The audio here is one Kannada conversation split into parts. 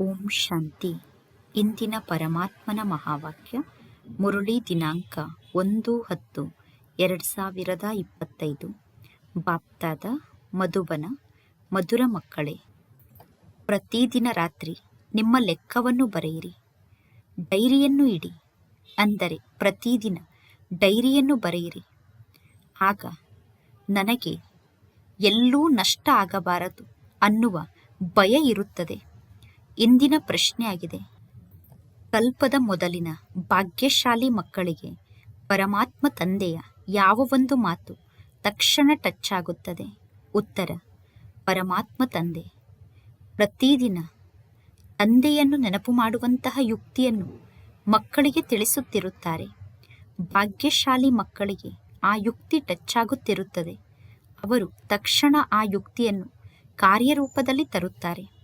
ಓಂ ಶಾಂತಿ. ಇಂದಿನ ಪರಮಾತ್ಮನ ಮಹಾವಾಕ್ಯ, ಮುರುಳಿ ದಿನಾಂಕ ಒಂದು ಹತ್ತು, ಎರಡು ಸಾವಿರದ ಇಪ್ಪತ್ತೈದು. ಬಾಪ್ತಾದ ಮಧುಬನ, ಮಧುರ ಮಕ್ಕಳೇ, ಪ್ರತಿದಿನ ರಾತ್ರಿ ನಿಮ್ಮ ಲೆಕ್ಕವನ್ನು ಬರೆಯಿರಿ. ಡೈರಿಯನ್ನು ಇಡಿ. ಅಂದರೆ ಪ್ರತಿದಿನ ಡೈರಿಯನ್ನು ಬರೆಯಿರಿ. ಆಗ ನನಗೆ ಎಲ್ಲೂ ನಷ್ಟ ಆಗಬಾರದು ಅನ್ನುವ ಭಯ ಇರುತ್ತದೆ. ಇಂದಿನ ಪ್ರಶ್ನೆಯಾಗಿದೆ. ಕಲ್ಪದ ಮೊದಲಿನ ಭಾಗ್ಯಶಾಲಿ ಮಕ್ಕಳಿಗೆ ಪರಮಾತ್ಮ ತಂದೆಯ ಯಾವ ಒಂದು ಮಾತು ತಕ್ಷಣ ಟಚ್ ಆಗುತ್ತದೆ? ಉತ್ತರ, ಪರಮಾತ್ಮ ತಂದೆ. ಪ್ರತಿದಿನ ತಂದೆಯನ್ನು ನೆನಪು ಮಾಡುವಂತಹ ಯುಕ್ತಿಯನ್ನು ಮಕ್ಕಳಿಗೆ ತಿಳಿಸುತ್ತಿರುತ್ತಾರೆ. ಭಾಗ್ಯಶಾಲಿ ಮಕ್ಕಳಿಗೆ ಆ ಯುಕ್ತಿ ಟಚ್ ಆಗುತ್ತಿರುತ್ತದೆ. ಅವರು ತಕ್ಷಣ ಆ ಯುಕ್ತಿಯನ್ನು ಕಾರ್ಯರೂಪದಲ್ಲಿ ತರುತ್ತಾರೆ.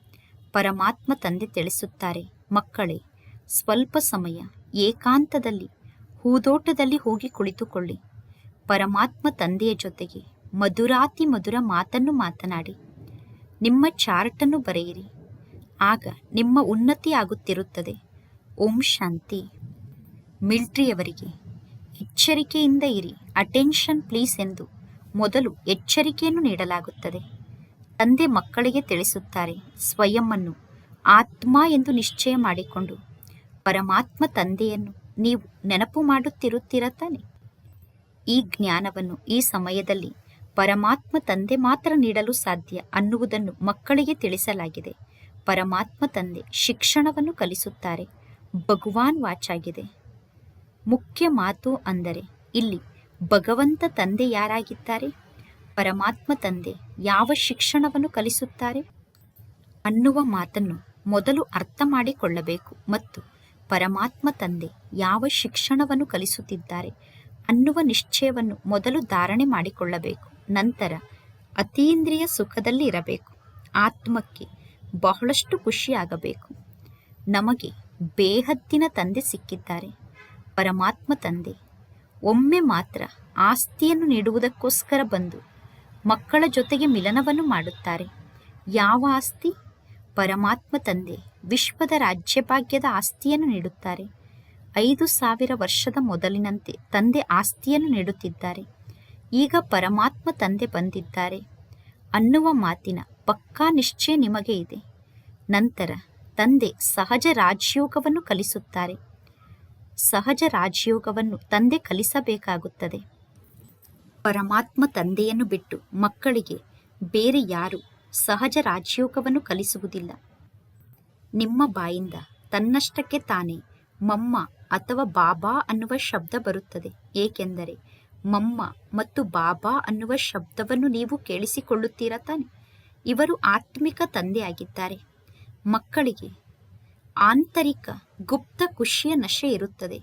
ಪರಮಾತ್ಮ ತಂದೆ ತಿಳಿಸುತ್ತಾರೆ, ಮಕ್ಕಳೇ, ಸ್ವಲ್ಪ ಸಮಯ, ಏಕಾಂತದಲ್ಲಿ, ಹೂದೋಟದಲ್ಲಿ ಹೋಗಿ ಕುಳಿತುಕೊಳ್ಳಿ. ಪರಮಾತ್ಮ ತಂದೆಯ ಜೊತೆಗೆ ಮಧುರಾತಿ ಮಧುರ ಮಾತನ್ನು ಮಾತನಾಡಿ. ನಿಮ್ಮ ಚಾರ್ಟನ್ನು ಬರೆಯಿರಿ. ಆಗ ನಿಮ್ಮ ಉನ್ನತಿ ಆಗುತ್ತಿರುತ್ತದೆ. ಓಂ ಶಾಂತಿ. ಮಿಲ್ಟ್ರಿಯವರಿಗೆ, ಎಚ್ಚರಿಕೆಯಿಂದ ಇರಿ, ಅಟೆನ್ಷನ್ ಪ್ಲೀಸ್ ಎಂದು ಮೊದಲು ಎಚ್ಚರಿಕೆಯನ್ನು ನೀಡಲಾಗುತ್ತದೆ. ತಂದೆ ಮಕ್ಕಳಿಗೆ ತಿಳಿಸುತ್ತಾರೆ. ಸ್ವಯಂವನ್ನು ಆತ್ಮ ಎಂದು ನಿಶ್ಚಯ ಮಾಡಿಕೊಂಡು, ಪರಮಾತ್ಮ ತಂದೆಯನ್ನು ನೀವು ನೆನಪು ಮಾಡುತ್ತಿರುತ್ತೀರ ತಾನೆ? ಈ ಜ್ಞಾನವನ್ನು ಈ ಸಮಯದಲ್ಲಿ ಪರಮಾತ್ಮ ತಂದೆ ಮಾತ್ರ ನೀಡಲು ಸಾಧ್ಯ ಅನ್ನುವುದನ್ನು ಮಕ್ಕಳಿಗೆ ತಿಳಿಸಲಾಗಿದೆ. ಪರಮಾತ್ಮ ತಂದೆ ಶಿಕ್ಷಣವನ್ನು ಕಲಿಸುತ್ತಾರೆ. ಭಗವಾನ್ ವಾಚಾಗಿದೆ. ಮುಖ್ಯ ಮಾತು ಅಂದರೆ, ಇಲ್ಲಿ ಭಗವಂತ ತಂದೆ ಯಾರಾಗಿದ್ದಾರೆ? ಪರಮಾತ್ಮ ತಂದೆ ಯಾವ ಶಿಕ್ಷಣವನ್ನು ಕಲಿಸುತ್ತಾರೆ? ಅನ್ನುವ ಮಾತನ್ನು ಮೊದಲು ಅರ್ಥ ಮಾಡಿಕೊಳ್ಳಬೇಕು ಮತ್ತು ಪರಮಾತ್ಮ ತಂದೆ ಯಾವ ಶಿಕ್ಷಣವನ್ನು ಕಲಿಸುತ್ತಿದ್ದಾರೆ ಅನ್ನುವ ನಿಶ್ಚಯವನ್ನು ಮೊದಲು ಧಾರಣೆ ಮಾಡಿಕೊಳ್ಳಬೇಕು. ನಂತರ ಅತೀಂದ್ರಿಯ ಸುಖದಲ್ಲಿ ಇರಬೇಕು. ಆತ್ಮಕ್ಕೆ ಬಹಳಷ್ಟು ಖುಷಿಯಾಗಬೇಕು. ನಮಗೆ ಬೇಹದ್ದಿನ ತಂದೆ ಸಿಕ್ಕಿದ್ದಾರೆ. ಪರಮಾತ್ಮ ತಂದೆ ಒಮ್ಮೆ ಮಾತ್ರ ಆಸ್ತಿಯನ್ನು ನೀಡುವುದಕ್ಕೋಸ್ಕರ ಬಂದು ಮಕ್ಕಳ ಜೊತೆಗೆ ಮಿಲನವನ್ನು ಮಾಡುತ್ತಾರೆ. ಯಾವ ಆಸ್ತಿ? ಪರಮಾತ್ಮ ತಂದೆ, ವಿಶ್ವದ ರಾಜ್ಯಭಾಗ್ಯದ ಆಸ್ತಿಯನ್ನು ನೀಡುತ್ತಾರೆ. ಐದು ಸಾವಿರ ವರ್ಷದ ಮೊದಲಿನಂತೆ ತಂದೆ ಆಸ್ತಿಯನ್ನು ನೀಡುತ್ತಿದ್ದಾರೆ. ಈಗ ಪರಮಾತ್ಮ ತಂದೆ ಬಂದಿದ್ದಾರೆ. ಅನ್ನುವ ಮಾತಿನ ಪಕ್ಕಾ ನಿಶ್ಚಯ ನಿಮಗೆ ಇದೆ. ನಂತರ ತಂದೆ ಸಹಜ ರಾಜಯೋಗವನ್ನು ಕಲಿಸುತ್ತಾರೆ. ಸಹಜ ರಾಜಯೋಗವನ್ನು ತಂದೆ ಕಲಿಸಬೇಕಾಗುತ್ತದೆ. ಪರಮಾತ್ಮ ತಂದೆಯನ್ನು ಬಿಟ್ಟು ಮಕ್ಕಳಿಗೆ ಬೇರೆ ಯಾರು ಸಹಜ ರಾಜಯೋಗವನ್ನು ಕಲಿಸುವುದಿಲ್ಲ. ನಿಮ್ಮ ಬಾಯಿಂದ ತನ್ನಷ್ಟಕ್ಕೆ ತಾನೇ ಮಮ್ಮ ಅಥವಾ ಬಾಬಾ ಅನ್ನುವ ಶಬ್ದ ಬರುತ್ತದೆ. ಏಕೆಂದರೆ ಮಮ್ಮ ಮತ್ತು ಬಾಬಾ ಅನ್ನುವ ಶಬ್ದವನ್ನು ನೀವು ಕೇಳಿಸಿಕೊಳ್ಳುತ್ತೀರಾ ತಾನೆ? ಇವರು ಆತ್ಮಿಕ ತಂದೆಯಾಗಿದ್ದಾರೆ. ಮಕ್ಕಳಿಗೆ ಆಂತರಿಕ ಗುಪ್ತ ಖುಷಿಯ ನಶೆ ಇರುತ್ತದೆ.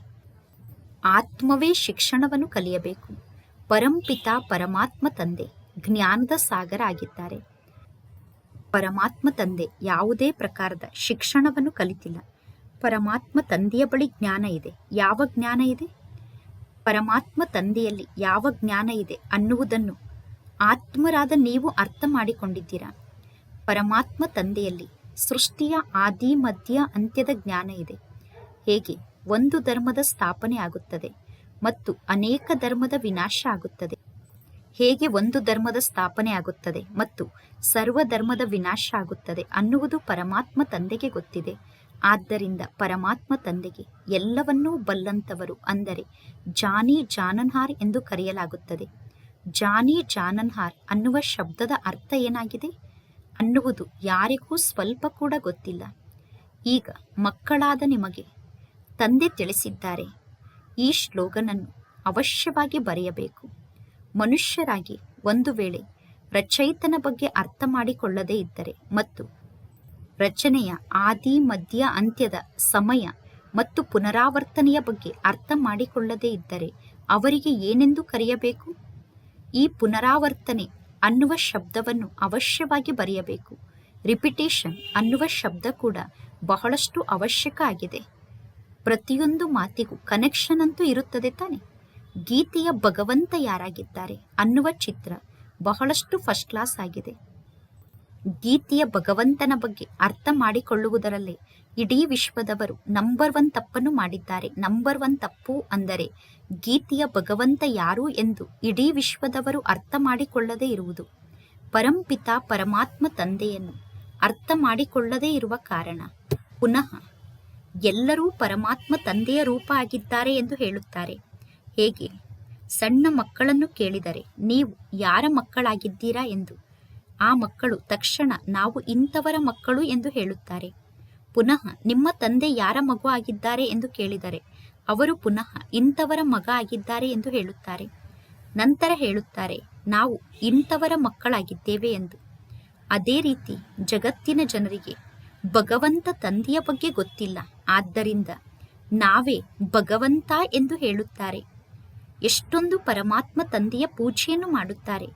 ಆತ್ಮವೇ ಶಿಕ್ಷಣವನ್ನು ಕಲಿಯಬೇಕು. ಪರಂಪಿತ ಪರಮಾತ್ಮ ತಂದೆ, ಜ್ಞಾನದ ಸಾಗರ ಆಗಿದ್ದಾರೆ. ಪರಮಾತ್ಮ ತಂದೆ ಯಾವುದೇ ಪ್ರಕಾರದ ಶಿಕ್ಷಣವನ್ನು ಕಲಿತಿಲ್ಲ. ಪರಮಾತ್ಮ ತಂದೆಯ ಬಳಿ ಜ್ಞಾನ ಇದೆ. ಯಾವ ಜ್ಞಾನ ಇದೆ? ಪರಮಾತ್ಮ ತಂದೆಯಲ್ಲಿ ಯಾವ ಜ್ಞಾನ ಇದೆ ಅನ್ನುವುದನ್ನು ಆತ್ಮರಾದ ನೀವು ಅರ್ಥ ಮಾಡಿಕೊಂಡಿದ್ದೀರಾ? ಪರಮಾತ್ಮ ತಂದೆಯಲ್ಲಿ ಸೃಷ್ಟಿಯ ಆದಿ ಮಧ್ಯ ಅಂತ್ಯದ ಜ್ಞಾನ ಇದೆ. ಹೇಗೆ? ಒಂದು ಧರ್ಮದ ಸ್ಥಾಪನೆ ಆಗುತ್ತದೆ. ಮತ್ತು ಅನೇಕ ಧರ್ಮದ ವಿನಾಶ ಆಗುತ್ತದೆ. ಹೇಗೆ ಒಂದು ಧರ್ಮದ ಸ್ಥಾಪನೆ ಆಗುತ್ತದೆ ಮತ್ತು ಸರ್ವ ಧರ್ಮದ ವಿನಾಶ ಆಗುತ್ತದೆ ಅನ್ನುವುದು ಪರಮಾತ್ಮ ತಂದೆಗೆ ಗೊತ್ತಿದೆ. ಆದ್ದರಿಂದ ಪರಮಾತ್ಮ ತಂದೆಗೆ ಎಲ್ಲವನ್ನೂ ಬಲ್ಲಂತವರು ಅಂದರೆ ಜಾನಿ ಜಾನನ್ಹಾರ್ ಎಂದು ಕರೆಯಲಾಗುತ್ತದೆ. ಜಾನಿ ಜಾನನ್ಹಾರ್ ಅನ್ನುವ ಶಬ್ದದ ಅರ್ಥ ಏನಾಗಿದೆ? ಅನ್ನುವುದು ಯಾರಿಗೂ ಸ್ವಲ್ಪ ಕೂಡ ಗೊತ್ತಿಲ್ಲ. ಈಗ ಮಕ್ಕಳಾದ ನಿಮಗೆ ತಂದೆ ತಿಳಿಸಿದ್ದಾರೆ. ಈ ಶ್ಲೋಗನನ್ನು ಅವಶ್ಯವಾಗಿ ಬರೆಯಬೇಕು. ಮನುಷ್ಯರಾಗಿ ಒಂದು ವೇಳೆ ರಚಯಿತನ ಬಗ್ಗೆ ಅರ್ಥ ಮಾಡಿಕೊಳ್ಳದೇ ಇದ್ದರೆ ಮತ್ತು ರಚನೆಯ ಆದಿ, ಮಧ್ಯ, ಅಂತ್ಯದ ಸಮಯ ಮತ್ತು ಪುನರಾವರ್ತನೆಯ ಬಗ್ಗೆ ಅರ್ಥ ಮಾಡಿಕೊಳ್ಳದೇ ಇದ್ದರೆ ಅವರಿಗೆ ಏನೆಂದು ಕರೆಯಬೇಕು? ಈ ಪುನರಾವರ್ತನೆ ಅನ್ನುವ ಶಬ್ದವನ್ನು ಅವಶ್ಯವಾಗಿ ಬರೆಯಬೇಕು. ರಿಪಿಟೇಷನ್ ಅನ್ನುವ ಶಬ್ದ ಕೂಡ ಬಹಳಷ್ಟು ಅವಶ್ಯಕ ಆಗಿದೆ. ಪ್ರತಿಯೊಂದು ಮಾತಿಗೂ ಕನೆಕ್ಷನ್ ಅಂತೂ ಇರುತ್ತದೆ ತಾನೆ. ಗೀತೆಯ ಭಗವಂತ ಯಾರಾಗಿದ್ದಾರೆ ಅನ್ನುವ ಚಿತ್ರ ಬಹಳಷ್ಟು ಫಸ್ಟ್ ಕ್ಲಾಸ್ ಆಗಿದೆ. ಗೀತೆಯ ಭಗವಂತನ ಬಗ್ಗೆ ಅರ್ಥ ಮಾಡಿಕೊಳ್ಳುವುದರಲ್ಲೇ ಇಡೀ ವಿಶ್ವದವರು ನಂಬರ್ ಒನ್ ತಪ್ಪನ್ನು ಮಾಡಿದ್ದಾರೆ. ನಂಬರ್ ಒನ್ ತಪ್ಪು ಅಂದರೆ ಗೀತೆಯ ಭಗವಂತ ಯಾರು ಎಂದು ಇಡೀ ವಿಶ್ವದವರು ಅರ್ಥ ಮಾಡಿಕೊಳ್ಳದೇ ಇರುವುದು. ಪರಂಪಿತ ಪರಮಾತ್ಮ ತಂದೆಯನ್ನು ಅರ್ಥ ಮಾಡಿಕೊಳ್ಳದೇ ಇರುವ ಕಾರಣ. ಪುನಃ ಎಲ್ಲರೂ ಪರಮಾತ್ಮ ತಂದೆಯ ರೂಪ ಆಗಿದ್ದಾರೆ ಎಂದು ಹೇಳುತ್ತಾರೆ. ಹೇಗೆ? ಸಣ್ಣ ಮಕ್ಕಳನ್ನು ಕೇಳಿದರೆ ನೀವು ಯಾರ ಮಕ್ಕಳಾಗಿದ್ದೀರಾ ಎಂದು. ಆ ಮಕ್ಕಳು ತಕ್ಷಣ ನಾವು ಇಂಥವರ ಮಕ್ಕಳು ಎಂದು ಹೇಳುತ್ತಾರೆ. ಪುನಃ ನಿಮ್ಮ ತಂದೆ ಯಾರ ಮಗು ಆಗಿದ್ದಾರೆ ಎಂದು ಕೇಳಿದರೆ ಅವರು ಪುನಃ ಇಂಥವರ ಮಗ ಆಗಿದ್ದಾರೆ ಎಂದು ಹೇಳುತ್ತಾರೆ. ನಂತರ ಹೇಳುತ್ತಾರೆ, ನಾವು ಇಂಥವರ ಮಕ್ಕಳಾಗಿದ್ದೇವೆ ಎಂದು. ಅದೇ ರೀತಿ ಜಗತ್ತಿನ ಜನರಿಗೆ ಭಗವಂತ ತಂದೆಯ ಬಗ್ಗೆ ಗೊತ್ತಿಲ್ಲ. ಆದ್ದರಿಂದ ನಾವೇ ಭಗವಂತ ಎಂದು ಹೇಳುತ್ತಾರೆ. ಎಷ್ಟೊಂದು ಪರಮಾತ್ಮ ತಂದೆಯ ಪೂಜೆಯನ್ನು ಮಾಡುತ್ತಾರೆ.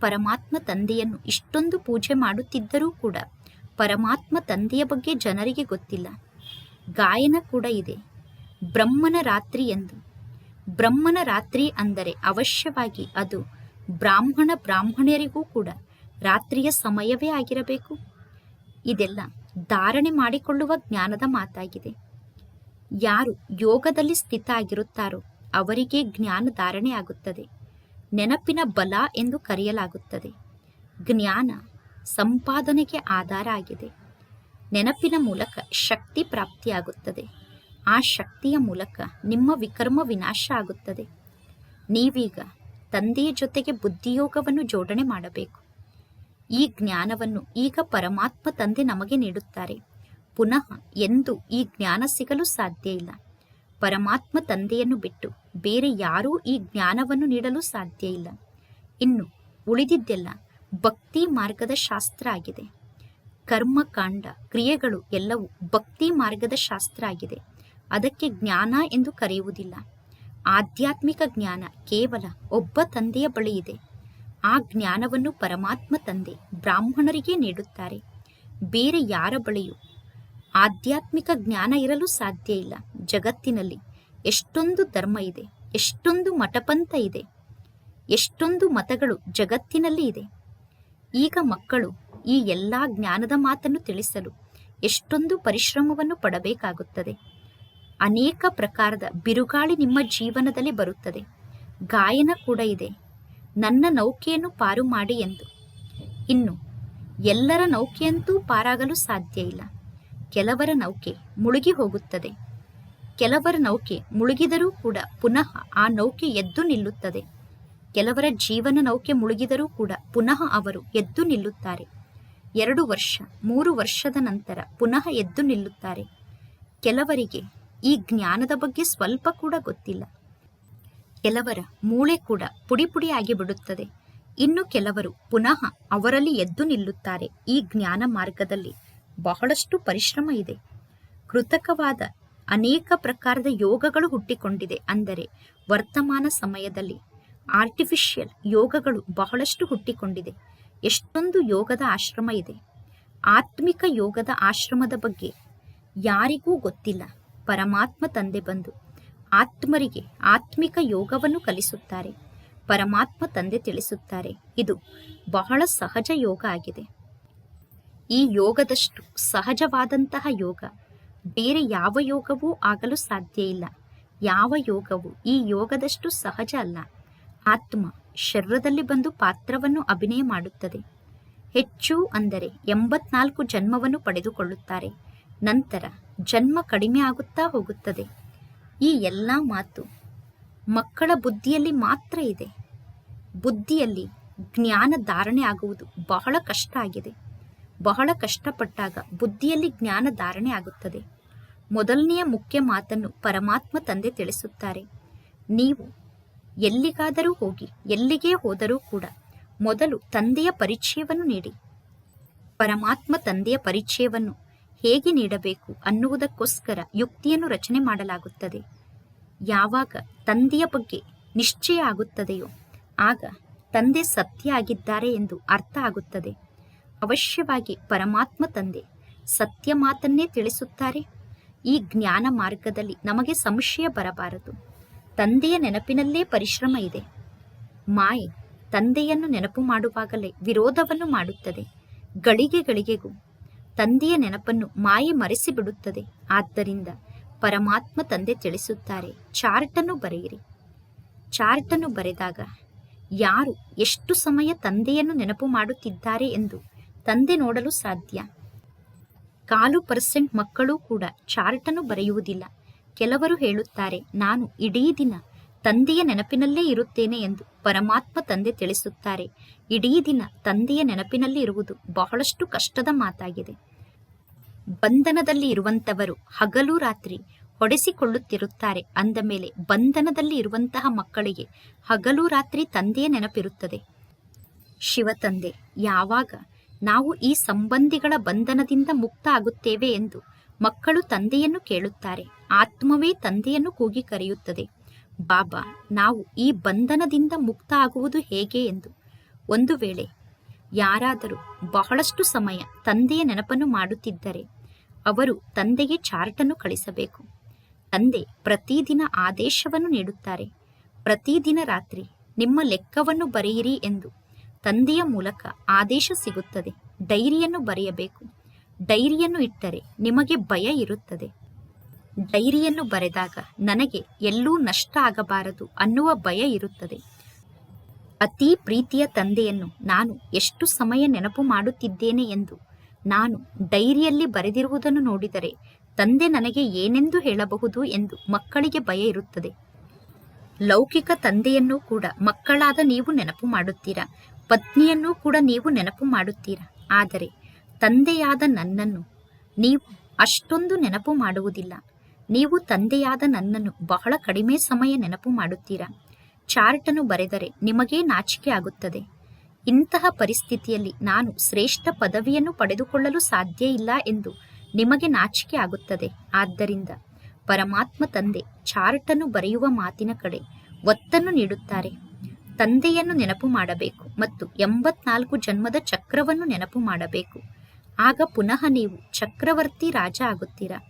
ಪರಮಾತ್ಮ ತಂದೆಯನ್ನು ಇಷ್ಟೊಂದು ಪೂಜೆ ಮಾಡುತ್ತಿದ್ದರೂ ಕೂಡ ಪರಮಾತ್ಮ ತಂದೆಯ ಬಗ್ಗೆ ಜನರಿಗೆ ಗೊತ್ತಿಲ್ಲ. ಗಾಯನ ಕೂಡ ಇದೆ. ಬ್ರಹ್ಮನ ರಾತ್ರಿ ಎಂದು. ಬ್ರಹ್ಮನ ರಾತ್ರಿ ಅಂದರೆ ಅವಶ್ಯವಾಗಿ ಅದು ಬ್ರಾಹ್ಮಣ ಬ್ರಾಹ್ಮಣರಿಗೂ ಕೂಡ ರಾತ್ರಿಯ ಸಮಯವೇ ಆಗಿರಬೇಕು. ಇದೆಲ್ಲ ಧಾರಣೆ ಮಾಡಿಕೊಳ್ಳುವ ಜ್ಞಾನದ ಮಾತಾಗಿದೆ. ಯಾರು ಯೋಗದಲ್ಲಿ ಸ್ಥಿತ ಆಗಿರುತ್ತಾರೋ ಅವರಿಗೆ ಜ್ಞಾನ ಧಾರಣೆ ಆಗುತ್ತದೆ ನೆನಪಿನ ಬಲ ಎಂದು ಕರೆಯಲಾಗುತ್ತದೆ. ಜ್ಞಾನ ಸಂಪಾದನೆಗೆ ಆಧಾರ ಆಗಿದೆ. ನೆನಪಿನ ಮೂಲಕ ಶಕ್ತಿ ಪ್ರಾಪ್ತಿಯಾಗುತ್ತದೆ. ಆ ಶಕ್ತಿಯ ಮೂಲಕ ನಿಮ್ಮ ವಿಕರ್ಮ ವಿನಾಶ ಆಗುತ್ತದೆ. ನೀವೀಗ ತಂದೆಯ ಜೊತೆಗೆ ಬುದ್ಧಿಯೋಗವನ್ನು ಜೋಡಣೆ ಮಾಡಬೇಕು. ಈ ಜ್ಞಾನವನ್ನು ಈಗ ಪರಮಾತ್ಮ ತಂದೆ ನಮಗೆ ನೀಡುತ್ತಾರೆ. ಪುನಃ ಎಂದು ಈ ಜ್ಞಾನ ಸಿಗಲು ಸಾಧ್ಯ ಇಲ್ಲ. ಪರಮಾತ್ಮ ತಂದೆಯನ್ನು ಬಿಟ್ಟು ಬೇರೆ ಯಾರೂ ಈ ಜ್ಞಾನವನ್ನು ನೀಡಲು ಸಾಧ್ಯ ಇಲ್ಲ. ಇನ್ನು ಉಳಿದಿದ್ದೆಲ್ಲ ಭಕ್ತಿ ಮಾರ್ಗದ ಶಾಸ್ತ್ರ ಆಗಿದೆ. ಕರ್ಮಕಾಂಡ ಕ್ರಿಯೆಗಳು ಎಲ್ಲವೂ ಭಕ್ತಿ ಮಾರ್ಗದ ಶಾಸ್ತ್ರ ಆಗಿದೆ. ಅದಕ್ಕೆ ಜ್ಞಾನ ಎಂದು ಕರೆಯುವುದಿಲ್ಲ. ಆಧ್ಯಾತ್ಮಿಕ ಜ್ಞಾನ ಕೇವಲ ಒಬ್ಬ ತಂದೆಯ ಬಳಿ ಇದೆ. ಆ ಜ್ಞಾನವನ್ನು ಪರಮಾತ್ಮ ತಂದೆ, ಬ್ರಾಹ್ಮಣರಿಗೆ ನೀಡುತ್ತಾರೆ. ಬೇರೆ ಯಾರ ಬಳಿಯೂ ಆಧ್ಯಾತ್ಮಿಕ ಜ್ಞಾನ ಇರಲು ಸಾಧ್ಯ ಇಲ್ಲ. ಜಗತ್ತಿನಲ್ಲಿ ಎಷ್ಟೊಂದು ಧರ್ಮ ಇದೆ, ಎಷ್ಟೊಂದು ಮಠಪಂಥ ಇದೆ, ಎಷ್ಟೊಂದು ಮತಗಳು ಜಗತ್ತಿನಲ್ಲಿ ಇದೆ. ಈಗ ಮಕ್ಕಳು ಈ ಎಲ್ಲ ಜ್ಞಾನದ ಮಾತನ್ನು ತಿಳಿಸಲು ಎಷ್ಟೊಂದು ಪರಿಶ್ರಮವನ್ನು ಪಡಬೇಕಾಗುತ್ತದೆ. ಅನೇಕ ಪ್ರಕಾರದ ಬಿರುಗಾಳಿ ನಿಮ್ಮ ಜೀವನದಲ್ಲಿ ಬರುತ್ತದೆ. ಗಾಯನ ಕೂಡ ಇದೆ. ನನ್ನ ನೌಕೆಯನ್ನು ಪಾರು ಮಾಡಿ ಎಂದು. ಇನ್ನು, ಎಲ್ಲರ ನೌಕೆಯಂತೂ ಪಾರಾಗಲು ಸಾಧ್ಯ ಇಲ್ಲ. ಕೆಲವರ ನೌಕೆ ಮುಳುಗಿ ಹೋಗುತ್ತದೆ. ಕೆಲವರ ನೌಕೆ ಮುಳುಗಿದರೂ ಕೂಡ ಪುನಃ ಆ ನೌಕೆ ಎದ್ದು ನಿಲ್ಲುತ್ತದೆ. ಕೆಲವರ ಜೀವನ ನೌಕೆ ಮುಳುಗಿದರೂ ಕೂಡ ಪುನಃ ಅವರು ಎದ್ದು ನಿಲ್ಲುತ್ತಾರೆ. ಎರಡು ವರ್ಷ, ಮೂರು ವರ್ಷದ ನಂತರ ಪುನಃ ಎದ್ದು ನಿಲ್ಲುತ್ತಾರೆ. ಕೆಲವರಿಗೆ ಈ ಜ್ಞಾನದ ಬಗ್ಗೆ ಸ್ವಲ್ಪ ಕೂಡ ಗೊತ್ತಿಲ್ಲ. ಕೆಲವರ ಮೂಳೆ ಕೂಡ ಪುಡಿ ಪುಡಿಯಾಗಿ ಬಿಡುತ್ತದೆ. ಇನ್ನು ಕೆಲವರು ಪುನಃ ಅವರಲ್ಲಿ ಎದ್ದು ನಿಲ್ಲುತ್ತಾರೆ ಈ ಜ್ಞಾನ ಮಾರ್ಗದಲ್ಲಿ. ಬಹಳಷ್ಟು ಪರಿಶ್ರಮ ಇದೆ. ಕೃತಕವಾದ ಅನೇಕ ಪ್ರಕಾರದ ಯೋಗಗಳು ಹುಟ್ಟಿಕೊಂಡಿದೆ ಅಂದರೆ ವರ್ತಮಾನ ಸಮಯದಲ್ಲಿ ಆರ್ಟಿಫಿಷಿಯಲ್ ಯೋಗಗಳು ಬಹಳಷ್ಟು ಹುಟ್ಟಿಕೊಂಡಿದೆ. ಎಷ್ಟೊಂದು ಯೋಗದ ಆಶ್ರಮ ಇದೆ. ಆತ್ಮಿಕ ಯೋಗದ ಆಶ್ರಮದ ಬಗ್ಗೆ ಯಾರಿಗೂ ಗೊತ್ತಿಲ್ಲ. ಪರಮಾತ್ಮ ತಂದೆ ಬಂದು ಆತ್ಮರಿಗೆ ಆತ್ಮಿಕ ಯೋಗವನ್ನು ಕಲಿಸುತ್ತಾರೆ. ಪರಮಾತ್ಮ ತಂದೆ ತಿಳಿಸುತ್ತಾರೆ. ಇದು ಬಹಳ ಸಹಜ ಯೋಗ ಆಗಿದೆ. ಈ ಯೋಗದಷ್ಟು ಸಹಜವಾದಂತಹ ಯೋಗ ಬೇರೆ ಯಾವ ಯೋಗವೂ ಆಗಲು ಸಾಧ್ಯ ಇಲ್ಲ. ಯಾವ ಯೋಗವು ಈ ಯೋಗದಷ್ಟು ಸಹಜ ಅಲ್ಲ. ಆತ್ಮ ಶರೀರದಲ್ಲಿ ಬಂದು ಪಾತ್ರವನ್ನು ಅಭಿನಯ ಮಾಡುತ್ತದೆ. ಹೆಚ್ಚು ಅಂದರೆ ಎಂಬತ್ನಾಲ್ಕು ಜನ್ಮವನ್ನು ಪಡೆದುಕೊಳ್ಳುತ್ತಾರೆ. ನಂತರ ಜನ್ಮ ಕಡಿಮೆ ಆಗುತ್ತಾ ಹೋಗುತ್ತದೆ. ಈ ಎಲ್ಲ ಮಾತು ಮಕ್ಕಳ ಬುದ್ಧಿಯಲ್ಲಿ ಮಾತ್ರ ಇದೆ. ಬುದ್ಧಿಯಲ್ಲಿ ಜ್ಞಾನ ಧಾರಣೆ ಆಗುವುದು ಬಹಳ ಕಷ್ಟ ಆಗಿದೆ. ಬಹಳ ಕಷ್ಟಪಟ್ಟಾಗ ಬುದ್ಧಿಯಲ್ಲಿ ಜ್ಞಾನ ಧಾರಣೆ ಆಗುತ್ತದೆ. ಮೊದಲನೆಯ ಮುಖ್ಯ ಮಾತನ್ನು ಪರಮಾತ್ಮ ತಂದೆ ತಿಳಿಸುತ್ತಾರೆ. ನೀವು ಎಲ್ಲಿಗಾದರೂ ಹೋಗಿ, ಎಲ್ಲಿಗೇ ಹೋದರೂ ಕೂಡ ಮೊದಲು ತಂದೆಯ ಪರಿಚಯವನ್ನು ನೀಡಿ. ಪರಮಾತ್ಮ ತಂದೆಯ ಪರಿಚಯವನ್ನು ಹೇಗೆ ನೀಡಬೇಕು ಅನ್ನುವುದಕ್ಕೋಸ್ಕರ ಯುಕ್ತಿಯನ್ನು ರಚನೆ ಮಾಡಲಾಗುತ್ತದೆ. ಯಾವಾಗ ತಂದೆಯ ಬಗ್ಗೆ ನಿಶ್ಚಯ ಆಗುತ್ತದೆಯೋ ಆಗ ತಂದೆ ಸತ್ಯ ಆಗಿದ್ದಾರೆ ಎಂದು ಅರ್ಥ ಆಗುತ್ತದೆ. ಅವಶ್ಯವಾಗಿ ಪರಮಾತ್ಮ ತಂದೆ ಸತ್ಯ ಮಾತನ್ನೇ ತಿಳಿಸುತ್ತಾರೆ. ಈ ಜ್ಞಾನ ಮಾರ್ಗದಲ್ಲಿ ನಮಗೆ ಸಂಶಯ ಬರಬಾರದು. ತಂದೆಯ ನೆನಪಿನಲ್ಲೇ ಪರಿಶ್ರಮ ಇದೆ. ಮಾಯೆ ತಂದೆಯನ್ನು ನೆನಪು ಮಾಡುವಾಗಲೇ ವಿರೋಧವನ್ನು ಮಾಡುತ್ತದೆ. ಗಳಿಗೆ ಗಳಿಗೆಗೂ ತಂದೆಯ ನೆನಪನ್ನು ಮಾಯೆ ಮರೆಸಿಬಿಡುತ್ತದೆ. ಆದ್ದರಿಂದ ಪರಮಾತ್ಮ ತಂದೆ ತಿಳಿಸುತ್ತಾರೆ, ಚಾರ್ಟನ್ನು ಬರೆಯಿರಿ. ಚಾರ್ಟನ್ನು ಬರೆದಾಗ ಯಾರು ಎಷ್ಟು ಸಮಯ ತಂದೆಯನ್ನು ನೆನಪು ಮಾಡುತ್ತಿದ್ದಾರೆ ಎಂದು ತಂದೆ ನೋಡಲು ಸಾಧ್ಯ. ಕಾಲು ಪರ್ಸೆಂಟ್ ಮಕ್ಕಳು ಕೂಡ ಚಾರ್ಟನ್ನು ಬರೆಯುವುದಿಲ್ಲ. ಕೆಲವರು ಹೇಳುತ್ತಾರೆ, ನಾನು ಇಡೀ ದಿನ ತಂದೆಯ ನೆನಪಿನಲ್ಲೇ ಇರುತ್ತೇನೆ ಎಂದು ಪರಮಾತ್ಮ ತಂದೆ ತಿಳಿಸುತ್ತಾರೆ. ಇಡೀ ದಿನ ತಂದೆಯ ನೆನಪಿನಲ್ಲಿ ಇರುವುದು ಬಹಳಷ್ಟು ಕಷ್ಟದ ಮಾತಾಗಿದೆ. ಬಂಧನದಲ್ಲಿ ಇರುವಂತವರು ಹಗಲು ರಾತ್ರಿ ಹೊಡೆಸಿಕೊಳ್ಳುತ್ತಿರುತ್ತಾರೆ. ಅಂದ ಮೇಲೆ ಬಂಧನದಲ್ಲಿ ಇರುವಂತಹ ಮಕ್ಕಳಿಗೆ ಹಗಲು ರಾತ್ರಿ ತಂದೆಯ ನೆನಪಿರುತ್ತದೆ. ಶಿವ ತಂದೆ, ಯಾವಾಗ ನಾವು ಈ ಸಂಬಂಧಿಗಳ ಬಂಧನದಿಂದ ಮುಕ್ತ ಆಗುತ್ತೇವೆ ಎಂದು ಮಕ್ಕಳು ತಂದೆಯನ್ನು ಕೇಳುತ್ತಾರೆ. ಆತ್ಮವೇ ತಂದೆಯನ್ನು ಕೂಗಿ ಕರೆಯುತ್ತದೆ. ಬಾಬಾ, ನಾವು ಈ ಬಂಧನದಿಂದ ಮುಕ್ತ ಆಗುವುದು ಹೇಗೆ ಎಂದು. ಒಂದು ವೇಳೆ ಯಾರಾದರೂ ಬಹಳಷ್ಟು ಸಮಯ ತಂದೆಯ ನೆನಪನ್ನು ಮಾಡುತ್ತಿದ್ದರೆ ಅವರು ತಂದೆಗೆ ಚಾರ್ಟನ್ನು ಕಳಿಸಬೇಕು. ತಂದೆ ಪ್ರತಿದಿನ ಆದೇಶವನ್ನು ನೀಡುತ್ತಾರೆ. ಪ್ರತಿದಿನ ರಾತ್ರಿ ನಿಮ್ಮ ಲೆಕ್ಕವನ್ನು ಬರೆಯಿರಿ ಎಂದು ತಂದೆಯ ಮೂಲಕ ಆದೇಶ ಸಿಗುತ್ತದೆ. ಡೈರಿಯನ್ನು ಬರೆಯಬೇಕು. ಡೈರಿಯನ್ನು ಇಟ್ಟರೆ ನಿಮಗೆ ಭಯ ಇರುತ್ತದೆ. ಡೈರಿಯನ್ನು ಬರೆದಾಗ ನನಗೆ ಎಲ್ಲೂ ನಷ್ಟ ಆಗಬಾರದು ಅನ್ನುವ ಭಯ ಇರುತ್ತದೆ. ಅತಿ ಪ್ರೀತಿಯ ತಂದೆಯನ್ನು ನಾನು ಎಷ್ಟು ಸಮಯ ನೆನಪು ಮಾಡುತ್ತಿದ್ದೇನೆ ಎಂದು ನಾನು ಡೈರಿಯಲ್ಲಿ ಬರೆದಿರುವುದನ್ನು ನೋಡಿದರೆ ತಂದೆ ನನಗೆ ಏನೆಂದು ಹೇಳಬಹುದು ಎಂದು ಮಕ್ಕಳಿಗೆ ಭಯ ಇರುತ್ತದೆ. ಲೌಕಿಕ ತಂದೆಯನ್ನು ಕೂಡ ಮಕ್ಕಳಾದ ನೀವು ನೆನಪು ಮಾಡುತ್ತೀರಾ? ಪತ್ನಿಯನ್ನೂ ಕೂಡ ನೀವು ನೆನಪು ಮಾಡುತ್ತೀರಾ? ಆದರೆ ತಂದೆಯಾದ ನನ್ನನ್ನು ನೀವು ಅಷ್ಟೊಂದು ನೆನಪು ಮಾಡುವುದಿಲ್ಲ. ನೀವು ತಂದೆಯಾದ ನನ್ನನ್ನು ಬಹಳ ಕಡಿಮೆ ಸಮಯ ನೆನಪು ಮಾಡುತ್ತೀರಾ? ಚಾರ್ಟನ್ನು ಬರೆದರೆ ನಿಮಗೇ ನಾಚಿಕೆ ಆಗುತ್ತದೆ. ಇಂತಹ ಪರಿಸ್ಥಿತಿಯಲ್ಲಿ ನಾನು ಶ್ರೇಷ್ಠ ಪದವಿಯನ್ನು ಪಡೆದುಕೊಳ್ಳಲು ಸಾಧ್ಯ ಇಲ್ಲ ಎಂದು ನಿಮಗೆ ನಾಚಿಕೆ ಆಗುತ್ತದೆ. ಆದ್ದರಿಂದ ಪರಮಾತ್ಮ ತಂದೆ ಚಾರ್ಟನ್ನು ಬರೆಯುವ ಮಾತಿನ ಕಡೆ ಒತ್ತನ್ನು ನೀಡುತ್ತಾರೆ. ತಂದೆಯನ್ನು ನೆನಪು ಮಾಡಬೇಕು ಮತ್ತು ಎಂಬತ್ನಾಲ್ಕು ಜನ್ಮದ ಚಕ್ರವನ್ನು ನೆನಪು ಮಾಡಬೇಕು. ಆಗ ಪುನಃ ನೀವು ಚಕ್ರವರ್ತಿ ರಾಜ ಆಗುತ್ತೀರಾ?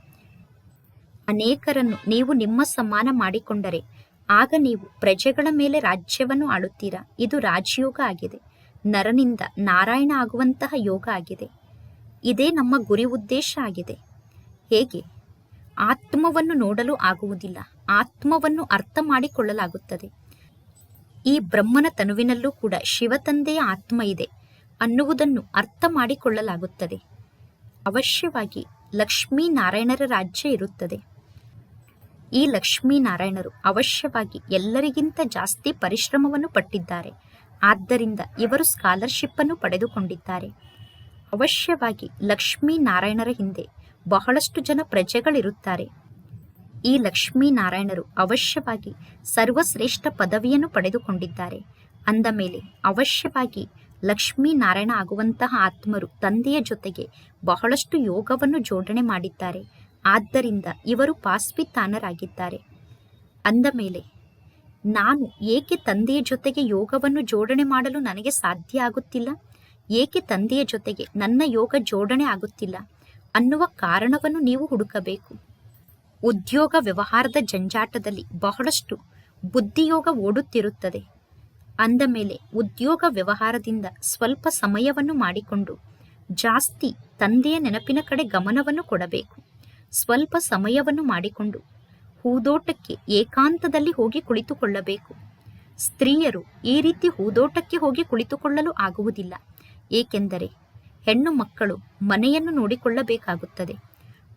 ಅನೇಕರನ್ನು ನೀವು ನಿಮ್ಮ ಸಮಾನ ಮಾಡಿಕೊಂಡರೆ, ಆಗ ನೀವು ಪ್ರಜೆಗಳ ಮೇಲೆ ರಾಜ್ಯವನ್ನು ಆಳುತ್ತೀರಾ. ಇದು ರಾಜಯೋಗ ಆಗಿದೆ. ನರನಿಂದ ನಾರಾಯಣ ಆಗುವಂತಹ ಯೋಗ ಆಗಿದೆ. ಇದೇ ನಮ್ಮ ಗುರಿ ಉದ್ದೇಶ ಆಗಿದೆ. ಹೇಗೆ? ಆತ್ಮವನ್ನು ನೋಡಲು ಆಗುವುದಿಲ್ಲ. ಆತ್ಮವನ್ನು ಅರ್ಥ ಮಾಡಿಕೊಳ್ಳಲಾಗುತ್ತದೆ. ಈ ಬ್ರಹ್ಮನ ತನುವಿನಲ್ಲೂ ಕೂಡ ಶಿವತಂದೆಯ ಆತ್ಮ ಇದೆ ಅನ್ನುವುದನ್ನು ಅರ್ಥ ಮಾಡಿಕೊಳ್ಳಲಾಗುತ್ತದೆ. ಅವಶ್ಯವಾಗಿ ಲಕ್ಷ್ಮೀನಾರಾಯಣರ ರಾಜ್ಯ ಇರುತ್ತದೆ. ಈ ಲಕ್ಷ್ಮೀನಾರಾಯಣರು ಅವಶ್ಯವಾಗಿ ಎಲ್ಲರಿಗಿಂತ ಜಾಸ್ತಿ ಪರಿಶ್ರಮವನ್ನು ಪಟ್ಟಿದ್ದಾರೆ. ಆದ್ದರಿಂದ ಇವರು ಸ್ಕಾಲರ್ಶಿಪ್ ಅನ್ನು ಪಡೆದುಕೊಂಡಿದ್ದಾರೆ. ಅವಶ್ಯವಾಗಿ ಲಕ್ಷ್ಮೀನಾರಾಯಣರ ಹಿಂದೆ ಬಹಳಷ್ಟು ಜನ ಪ್ರಜೆಗಳಿರುತ್ತಾರೆ. ಈ ಲಕ್ಷ್ಮೀನಾರಾಯಣರು ಅವಶ್ಯವಾಗಿ ಸರ್ವಶ್ರೇಷ್ಠ ಪದವಿಯನ್ನು ಪಡೆದುಕೊಂಡಿದ್ದಾರೆ. ಅಂದ ಮೇಲೆ ಅವಶ್ಯವಾಗಿ ಲಕ್ಷ್ಮೀನಾರಾಯಣ ಆಗುವಂತಹ ಆತ್ಮರು ತಂದೆಯ ಜೊತೆಗೆ ಬಹಳಷ್ಟು ಯೋಗವನ್ನು ಜೋಡಣೆ ಮಾಡಿದ್ದಾರೆ. ಆದ್ದರಿಂದ ಇವರು ಪಾಸ್ವಿತಾನರಾಗಿದ್ದಾರೆ ಅಂದ ಮೇಲೆ, ನಾನು ಏಕೆ ತಂದೆಯ ಜೊತೆಗೆ ಯೋಗವನ್ನು ಜೋಡಣೆ ಮಾಡಲು ನನಗೆ ಸಾಧ್ಯ ಆಗುತ್ತಿಲ್ಲ? ಏಕೆ ತಂದೆಯ ಜೊತೆಗೆ ನನ್ನ ಯೋಗ ಜೋಡಣೆ ಆಗುತ್ತಿಲ್ಲ? ಅನ್ನುವ ಕಾರಣವನ್ನು ನೀವು ಹುಡುಕಬೇಕು. ಉದ್ಯೋಗ ವ್ಯವಹಾರದ ಜಂಜಾಟದಲ್ಲಿ ಬಹಳಷ್ಟು ಬುದ್ಧಿಯೋಗ ಓಡುತ್ತಿರುತ್ತದೆ. ಅಂದ ಮೇಲೆ, ಉದ್ಯೋಗ ವ್ಯವಹಾರದಿಂದ ಸ್ವಲ್ಪ ಸಮಯವನ್ನು ಮಾಡಿಕೊಂಡು ಜಾಸ್ತಿ ತಂದೆಯ ನೆನಪಿನ ಕಡೆ ಗಮನವನ್ನು ಕೊಡಬೇಕು. ಸ್ವಲ್ಪ ಸಮಯವನ್ನು ಮಾಡಿಕೊಂಡು ಹೂದೋಟಕ್ಕೆ ಏಕಾಂತದಲ್ಲಿ ಹೋಗಿ ಕುಳಿತುಕೊಳ್ಳಬೇಕು. ಸ್ತ್ರೀಯರು ಈ ರೀತಿ ಹೂದೋಟಕ್ಕೆ ಹೋಗಿ ಕುಳಿತುಕೊಳ್ಳಲು ಆಗುವುದಿಲ್ಲ. ಏಕೆಂದರೆ ಹೆಣ್ಣು ಮಕ್ಕಳು ಮನೆಯನ್ನು ನೋಡಿಕೊಳ್ಳಬೇಕಾಗುತ್ತದೆ.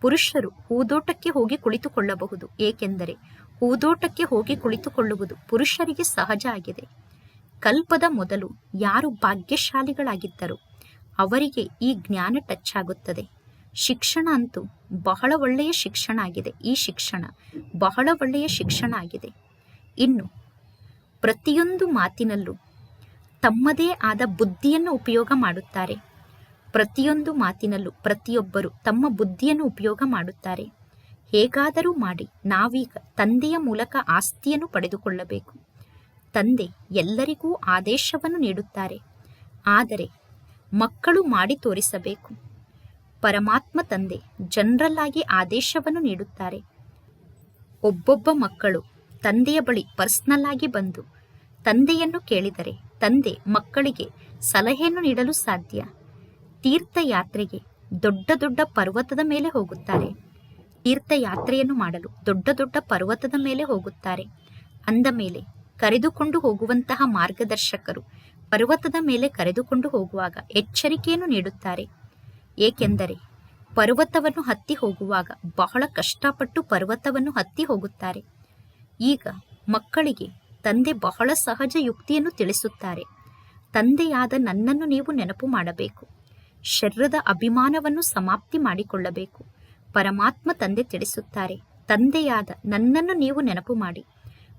ಪುರುಷರು ಹೂದೋಟಕ್ಕೆ ಹೋಗಿ ಕುಳಿತುಕೊಳ್ಳಬಹುದು. ಏಕೆಂದರೆ ಹೂದೋಟಕ್ಕೆ ಹೋಗಿ ಕುಳಿತುಕೊಳ್ಳುವುದು ಪುರುಷರಿಗೆ ಸಹಜ ಆಗಿದೆ. ಕಲ್ಪದ ಮೊದಲು ಯಾರು ಭಾಗ್ಯಶಾಲಿಗಳಾಗಿದ್ದರು ಅವರಿಗೆ ಈ ಜ್ಞಾನ ಟಚ್ ಆಗುತ್ತದೆ ಶಿಕ್ಷಣ ಅಂತೂ ಬಹಳ ಒಳ್ಳೆಯ ಶಿಕ್ಷಣ ಆಗಿದೆ. ಈ ಶಿಕ್ಷಣ ಬಹಳ ಒಳ್ಳೆಯ ಶಿಕ್ಷಣ ಆಗಿದೆ. ಇನ್ನು ಪ್ರತಿಯೊಂದು ಮಾತಿನಲ್ಲೂ ತಮ್ಮದೇ ಆದ ಬುದ್ಧಿಯನ್ನು ಉಪಯೋಗ ಮಾಡುತ್ತಾರೆ. ಪ್ರತಿಯೊಂದು ಮಾತಿನಲ್ಲೂ ಪ್ರತಿಯೊಬ್ಬರು ತಮ್ಮ ಬುದ್ಧಿಯನ್ನು ಉಪಯೋಗ ಮಾಡುತ್ತಾರೆ. ಹೇಗಾದರೂ ಮಾಡಿ ನಾವೀಗ ತಂದೆಯ ಮೂಲಕ ಆಸ್ತಿಯನ್ನು ಪಡೆದುಕೊಳ್ಳಬೇಕು. ತಂದೆ ಎಲ್ಲರಿಗೂ ಆದೇಶವನ್ನು ನೀಡುತ್ತಾರೆ. ಆದರೆ ಮಕ್ಕಳು ಮಾಡಿ ತೋರಿಸಬೇಕು. ಪರಮಾತ್ಮ ತಂದೆ ಜನರಲ್ ಆಗಿ ಆದೇಶವನ್ನು ನೀಡುತ್ತಾರೆ. ಒಬ್ಬೊಬ್ಬ ಮಕ್ಕಳು ತಂದೆಯ ಬಳಿ ಪರ್ಸ್ನಲ್ ಆಗಿ ಬಂದು ತಂದೆಯನ್ನು ಕೇಳಿದರೆ, ತಂದೆ ಮಕ್ಕಳಿಗೆ ಸಲಹೆಯನ್ನು ನೀಡಲು ಸಾಧ್ಯ. ತೀರ್ಥಯಾತ್ರೆಗೆ ದೊಡ್ಡ ದೊಡ್ಡ ಪರ್ವತದ ಮೇಲೆ ಹೋಗುತ್ತಾರೆ. ತೀರ್ಥಯಾತ್ರೆಯನ್ನು ಮಾಡಲು ದೊಡ್ಡ ದೊಡ್ಡ ಪರ್ವತದ ಮೇಲೆ ಹೋಗುತ್ತಾರೆ. ಅಂದ ಮೇಲೆ ಕರೆದುಕೊಂಡು ಹೋಗುವಂತಹ ಮಾರ್ಗದರ್ಶಕರು ಪರ್ವತದ ಮೇಲೆ ಕರೆದುಕೊಂಡು ಹೋಗುವಾಗ ಎಚ್ಚರಿಕೆಯನ್ನು ನೀಡುತ್ತಾರೆ. ಏಕೆಂದರೆ ಪರ್ವತವನ್ನು ಹತ್ತಿ ಹೋಗುವಾಗ ಬಹಳ ಕಷ್ಟಪಟ್ಟು ಪರ್ವತವನ್ನು ಹತ್ತಿ ಹೋಗುತ್ತಾರೆ. ಈಗ ಮಕ್ಕಳಿಗೆ ತಂದೆ ಬಹಳ ಸಹಜ ಯುಕ್ತಿಯನ್ನು ತಿಳಿಸುತ್ತಾರೆ. ತಂದೆಯಾದ ನನ್ನನ್ನು ನೀವು ನೆನಪು ಮಾಡಬೇಕು. ಶರೀರದ ಅಭಿಮಾನವನ್ನು ಸಮಾಪ್ತಿ ಮಾಡಿಕೊಳ್ಳಬೇಕು. ಪರಮಾತ್ಮ ತಂದೆ ತಿಳಿಸುತ್ತಾರೆ, ತಂದೆಯಾದ ನನ್ನನ್ನು ನೀವು ನೆನಪು ಮಾಡಿ.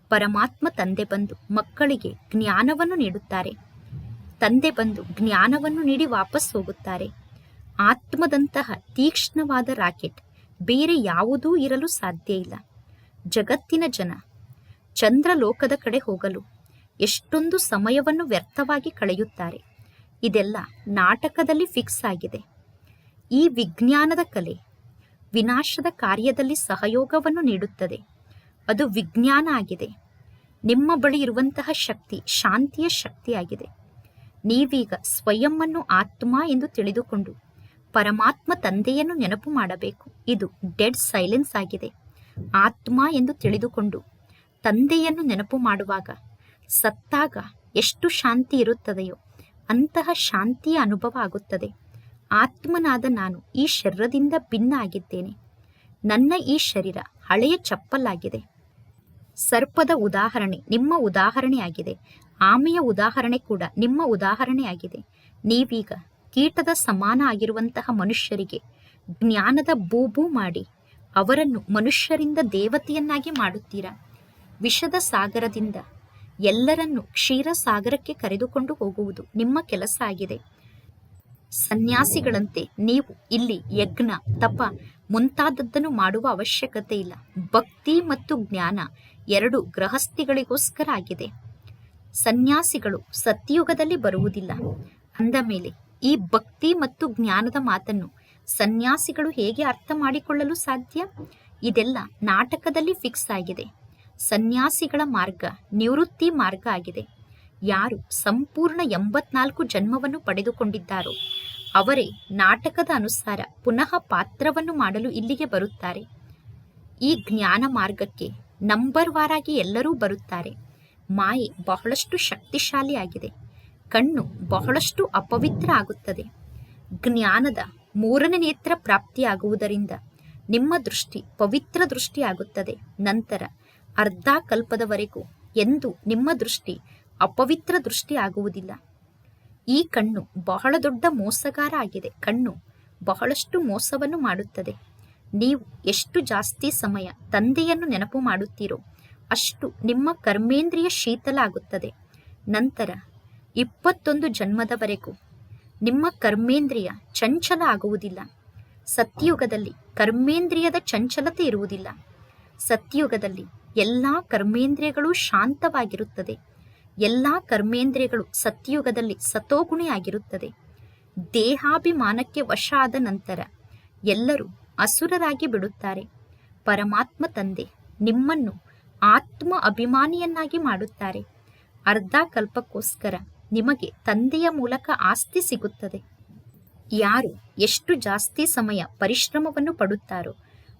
ಪರಮಾತ್ಮ ತಂದೆ ಬಂದು ಮಕ್ಕಳಿಗೆ ಜ್ಞಾನವನ್ನು ನೀಡುತ್ತಾರೆ. ತಂದೆ ಬಂದು ಜ್ಞಾನವನ್ನು ನೀಡಿ ವಾಪಸ್ ಹೋಗುತ್ತಾರೆ. ಆತ್ಮದಂತಹ ತೀಕ್ಷ್ಣವಾದ ರಾಕೆಟ್ ಬೇರೆ ಯಾವುದೂ ಇರಲು ಸಾಧ್ಯ ಇಲ್ಲ. ಜಗತ್ತಿನ ಜನ ಚಂದ್ರಲೋಕದ ಕಡೆ ಹೋಗಲು ಎಷ್ಟೊಂದು ಸಮಯವನ್ನು ವ್ಯರ್ಥವಾಗಿ ಕಳೆಯುತ್ತಾರೆ. ಇದೆಲ್ಲ ನಾಟಕದಲ್ಲಿ ಫಿಕ್ಸ್ ಆಗಿದೆ. ಈ ವಿಜ್ಞಾನದ ಕಲೆ ವಿನಾಶದ ಕಾರ್ಯದಲ್ಲಿ ಸಹಯೋಗವನ್ನು ನೀಡುತ್ತದೆ. ಅದು ವಿಜ್ಞಾನ ಆಗಿದೆ. ನಿಮ್ಮ ಬಳಿ ಇರುವಂತಹ ಶಕ್ತಿ ಶಾಂತಿಯ ಶಕ್ತಿಯಾಗಿದೆ. ನೀವೀಗ ಸ್ವಯಂವನ್ನು ಆತ್ಮ ಎಂದು ತಿಳಿದುಕೊಂಡು ಪರಮಾತ್ಮ ತಂದೆಯನ್ನು ನೆನಪು ಮಾಡಬೇಕು. ಇದು ಡೆಡ್ ಸೈಲೆನ್ಸ್ ಆಗಿದೆ. ಆತ್ಮ ಎಂದು ತಿಳಿದುಕೊಂಡು ತಂದೆಯನ್ನು ನೆನಪು ಮಾಡುವಾಗ ಸತ್ತಾಗ ಎಷ್ಟು ಶಾಂತಿ ಇರುತ್ತದೆಯೋ ಅಂತಹ ಶಾಂತಿಯ ಅನುಭವ ಆಗುತ್ತದೆ. ಆತ್ಮನಾದ ನಾನು ಈ ಶರೀರದಿಂದ ಭಿನ್ನ ಆಗಿದ್ದೇನೆ. ನನ್ನ ಈ ಶರೀರ ಹಳೆಯ ಚಪ್ಪಲಾಗಿದೆ. ಸರ್ಪದ ಉದಾಹರಣೆ ನಿಮ್ಮ ಉದಾಹರಣೆಯಾಗಿದೆ. ಆಮೆಯ ಉದಾಹರಣೆ ಕೂಡ ನಿಮ್ಮ ಉದಾಹರಣೆಯಾಗಿದೆ. ನೀವೀಗ ಕೀಟದ ಸಮಾನ ಆಗಿರುವಂತಹ ಮನುಷ್ಯರಿಗೆ ಜ್ಞಾನದ ಬೂಬೂ ಮಾಡಿ ಅವರನ್ನು ಮನುಷ್ಯರಿಂದ ದೇವತೆಯನ್ನಾಗಿ ಮಾಡುತ್ತೀರಾ? ವಿಷದ ಸಾಗರದಿಂದ ಎಲ್ಲರನ್ನು ಕ್ಷೀರಸಾಗರಕ್ಕೆ ಕರೆದುಕೊಂಡು ಹೋಗುವುದು ನಿಮ್ಮ ಕೆಲಸ ಆಗಿದೆ. ಸನ್ಯಾಸಿಗಳಂತೆ ನೀವು ಇಲ್ಲಿ ಯಜ್ಞ, ತಪ ಮುಂತಾದದ್ದನ್ನು ಮಾಡುವ ಅವಶ್ಯಕತೆ ಇಲ್ಲ. ಭಕ್ತಿ ಮತ್ತು ಜ್ಞಾನ ಎರಡು ಗೃಹಸ್ಥಿಗಳಿಗೋಸ್ಕರ ಆಗಿದೆ. ಸನ್ಯಾಸಿಗಳು ಸತ್ಯುಗದಲ್ಲಿ ಬರುವುದಿಲ್ಲ. ಅಂದ ಮೇಲೆ ಈ ಭಕ್ತಿ ಮತ್ತು ಜ್ಞಾನದ ಮಾತನ್ನು ಸನ್ಯಾಸಿಗಳು ಹೇಗೆ ಅರ್ಥ ಮಾಡಿಕೊಳ್ಳಲು ಸಾಧ್ಯ? ಇದೆಲ್ಲ ನಾಟಕದಲ್ಲಿ ಫಿಕ್ಸ್ ಆಗಿದೆ. ಸನ್ಯಾಸಿಗಳ ಮಾರ್ಗ, ನಿವೃತ್ತಿ ಮಾರ್ಗ ಆಗಿದೆ. ಯಾರು ಸಂಪೂರ್ಣ ಎಂಬತ್ನಾಲ್ಕು ಜನ್ಮವನ್ನು ಪಡೆದುಕೊಂಡಿದ್ದಾರೋ, ಅವರೇ ನಾಟಕದ ಅನುಸಾರ ಪುನಃ ಪಾತ್ರವನ್ನು ಮಾಡಲು ಇಲ್ಲಿಗೆ ಬರುತ್ತಾರೆ. ಈ ಜ್ಞಾನ ಮಾರ್ಗಕ್ಕೆ ನಂಬರ್ ವಾರಾಗಿ ಎಲ್ಲರೂ ಬರುತ್ತಾರೆ. ಮಾಯೆ ಬಹಳಷ್ಟು ಶಕ್ತಿಶಾಲಿಯಾಗಿದೆ. ಕಣ್ಣು ಬಹಳಷ್ಟು ಅಪವಿತ್ರ ಆಗುತ್ತದೆ ಜ್ಞಾನದ ಮೂರನೇ ನೇತ್ರ ಪ್ರಾಪ್ತಿಯಾಗುವುದರಿಂದ ನಿಮ್ಮ ದೃಷ್ಟಿ ಪವಿತ್ರ ದೃಷ್ಟಿಯಾಗುತ್ತದೆ. ನಂತರ ಅರ್ಧ ಕಲ್ಪದವರೆಗೂ ಎಂದು ನಿಮ್ಮ ದೃಷ್ಟಿ ಅಪವಿತ್ರ ದೃಷ್ಟಿ ಆಗುವುದಿಲ್ಲ ಈ ಕಣ್ಣು ಬಹಳ ದೊಡ್ಡ ಮೋಸಗಾರ ಆಗಿದೆ ಕಣ್ಣು ಬಹಳಷ್ಟು ಮೋಸವನ್ನು ಮಾಡುತ್ತದೆ. ನೀವು ಎಷ್ಟು ಜಾಸ್ತಿ ಸಮಯ ತಂದೆಯನ್ನು ನೆನಪು ಮಾಡುತ್ತೀರೋ ಅಷ್ಟು ನಿಮ್ಮ ಕರ್ಮೇಂದ್ರಿಯ ಶೀತಲ ಆಗುತ್ತದೆ ನಂತರ ಇಪ್ಪತ್ತೊಂದು ಜನ್ಮದವರೆಗೂ ನಿಮ್ಮ ಕರ್ಮೇಂದ್ರಿಯ ಚಂಚಲ ಆಗುವುದಿಲ್ಲ. ಸತ್ಯುಗದಲ್ಲಿ ಕರ್ಮೇಂದ್ರಿಯದ ಚಂಚಲತೆ ಇರುವುದಿಲ್ಲ. ಸತ್ಯುಗದಲ್ಲಿ ಎಲ್ಲ ಕರ್ಮೇಂದ್ರಿಯಗಳು ಶಾಂತವಾಗಿರುತ್ತದೆ. ಎಲ್ಲ ಕರ್ಮೇಂದ್ರಿಯಗಳು ಸತ್ಯುಗದಲ್ಲಿ ಸತೋಗುಣಿಯಾಗಿರುತ್ತದೆ ದೇಹಾಭಿಮಾನಕ್ಕೆ ವಶ ಆದ ನಂತರ ಎಲ್ಲರೂ ಅಸುರರಾಗಿ ಬಿಡುತ್ತಾರೆ. ಪರಮಾತ್ಮ ತಂದೆ ನಿಮ್ಮನ್ನು ಆತ್ಮ ಅಭಿಮಾನಿಯನ್ನಾಗಿ ಮಾಡುತ್ತಾರೆ. ಅರ್ಧ ಕಲ್ಪಕ್ಕೋಸ್ಕರ ನಿಮಗೆ ತಂದೆಯ ಮೂಲಕ ಆಸ್ತಿ ಸಿಗುತ್ತದೆ. ಯಾರು ಎಷ್ಟು ಜಾಸ್ತಿ ಸಮಯ ಪರಿಶ್ರಮವನ್ನು ಪಡುತ್ತಾರೋ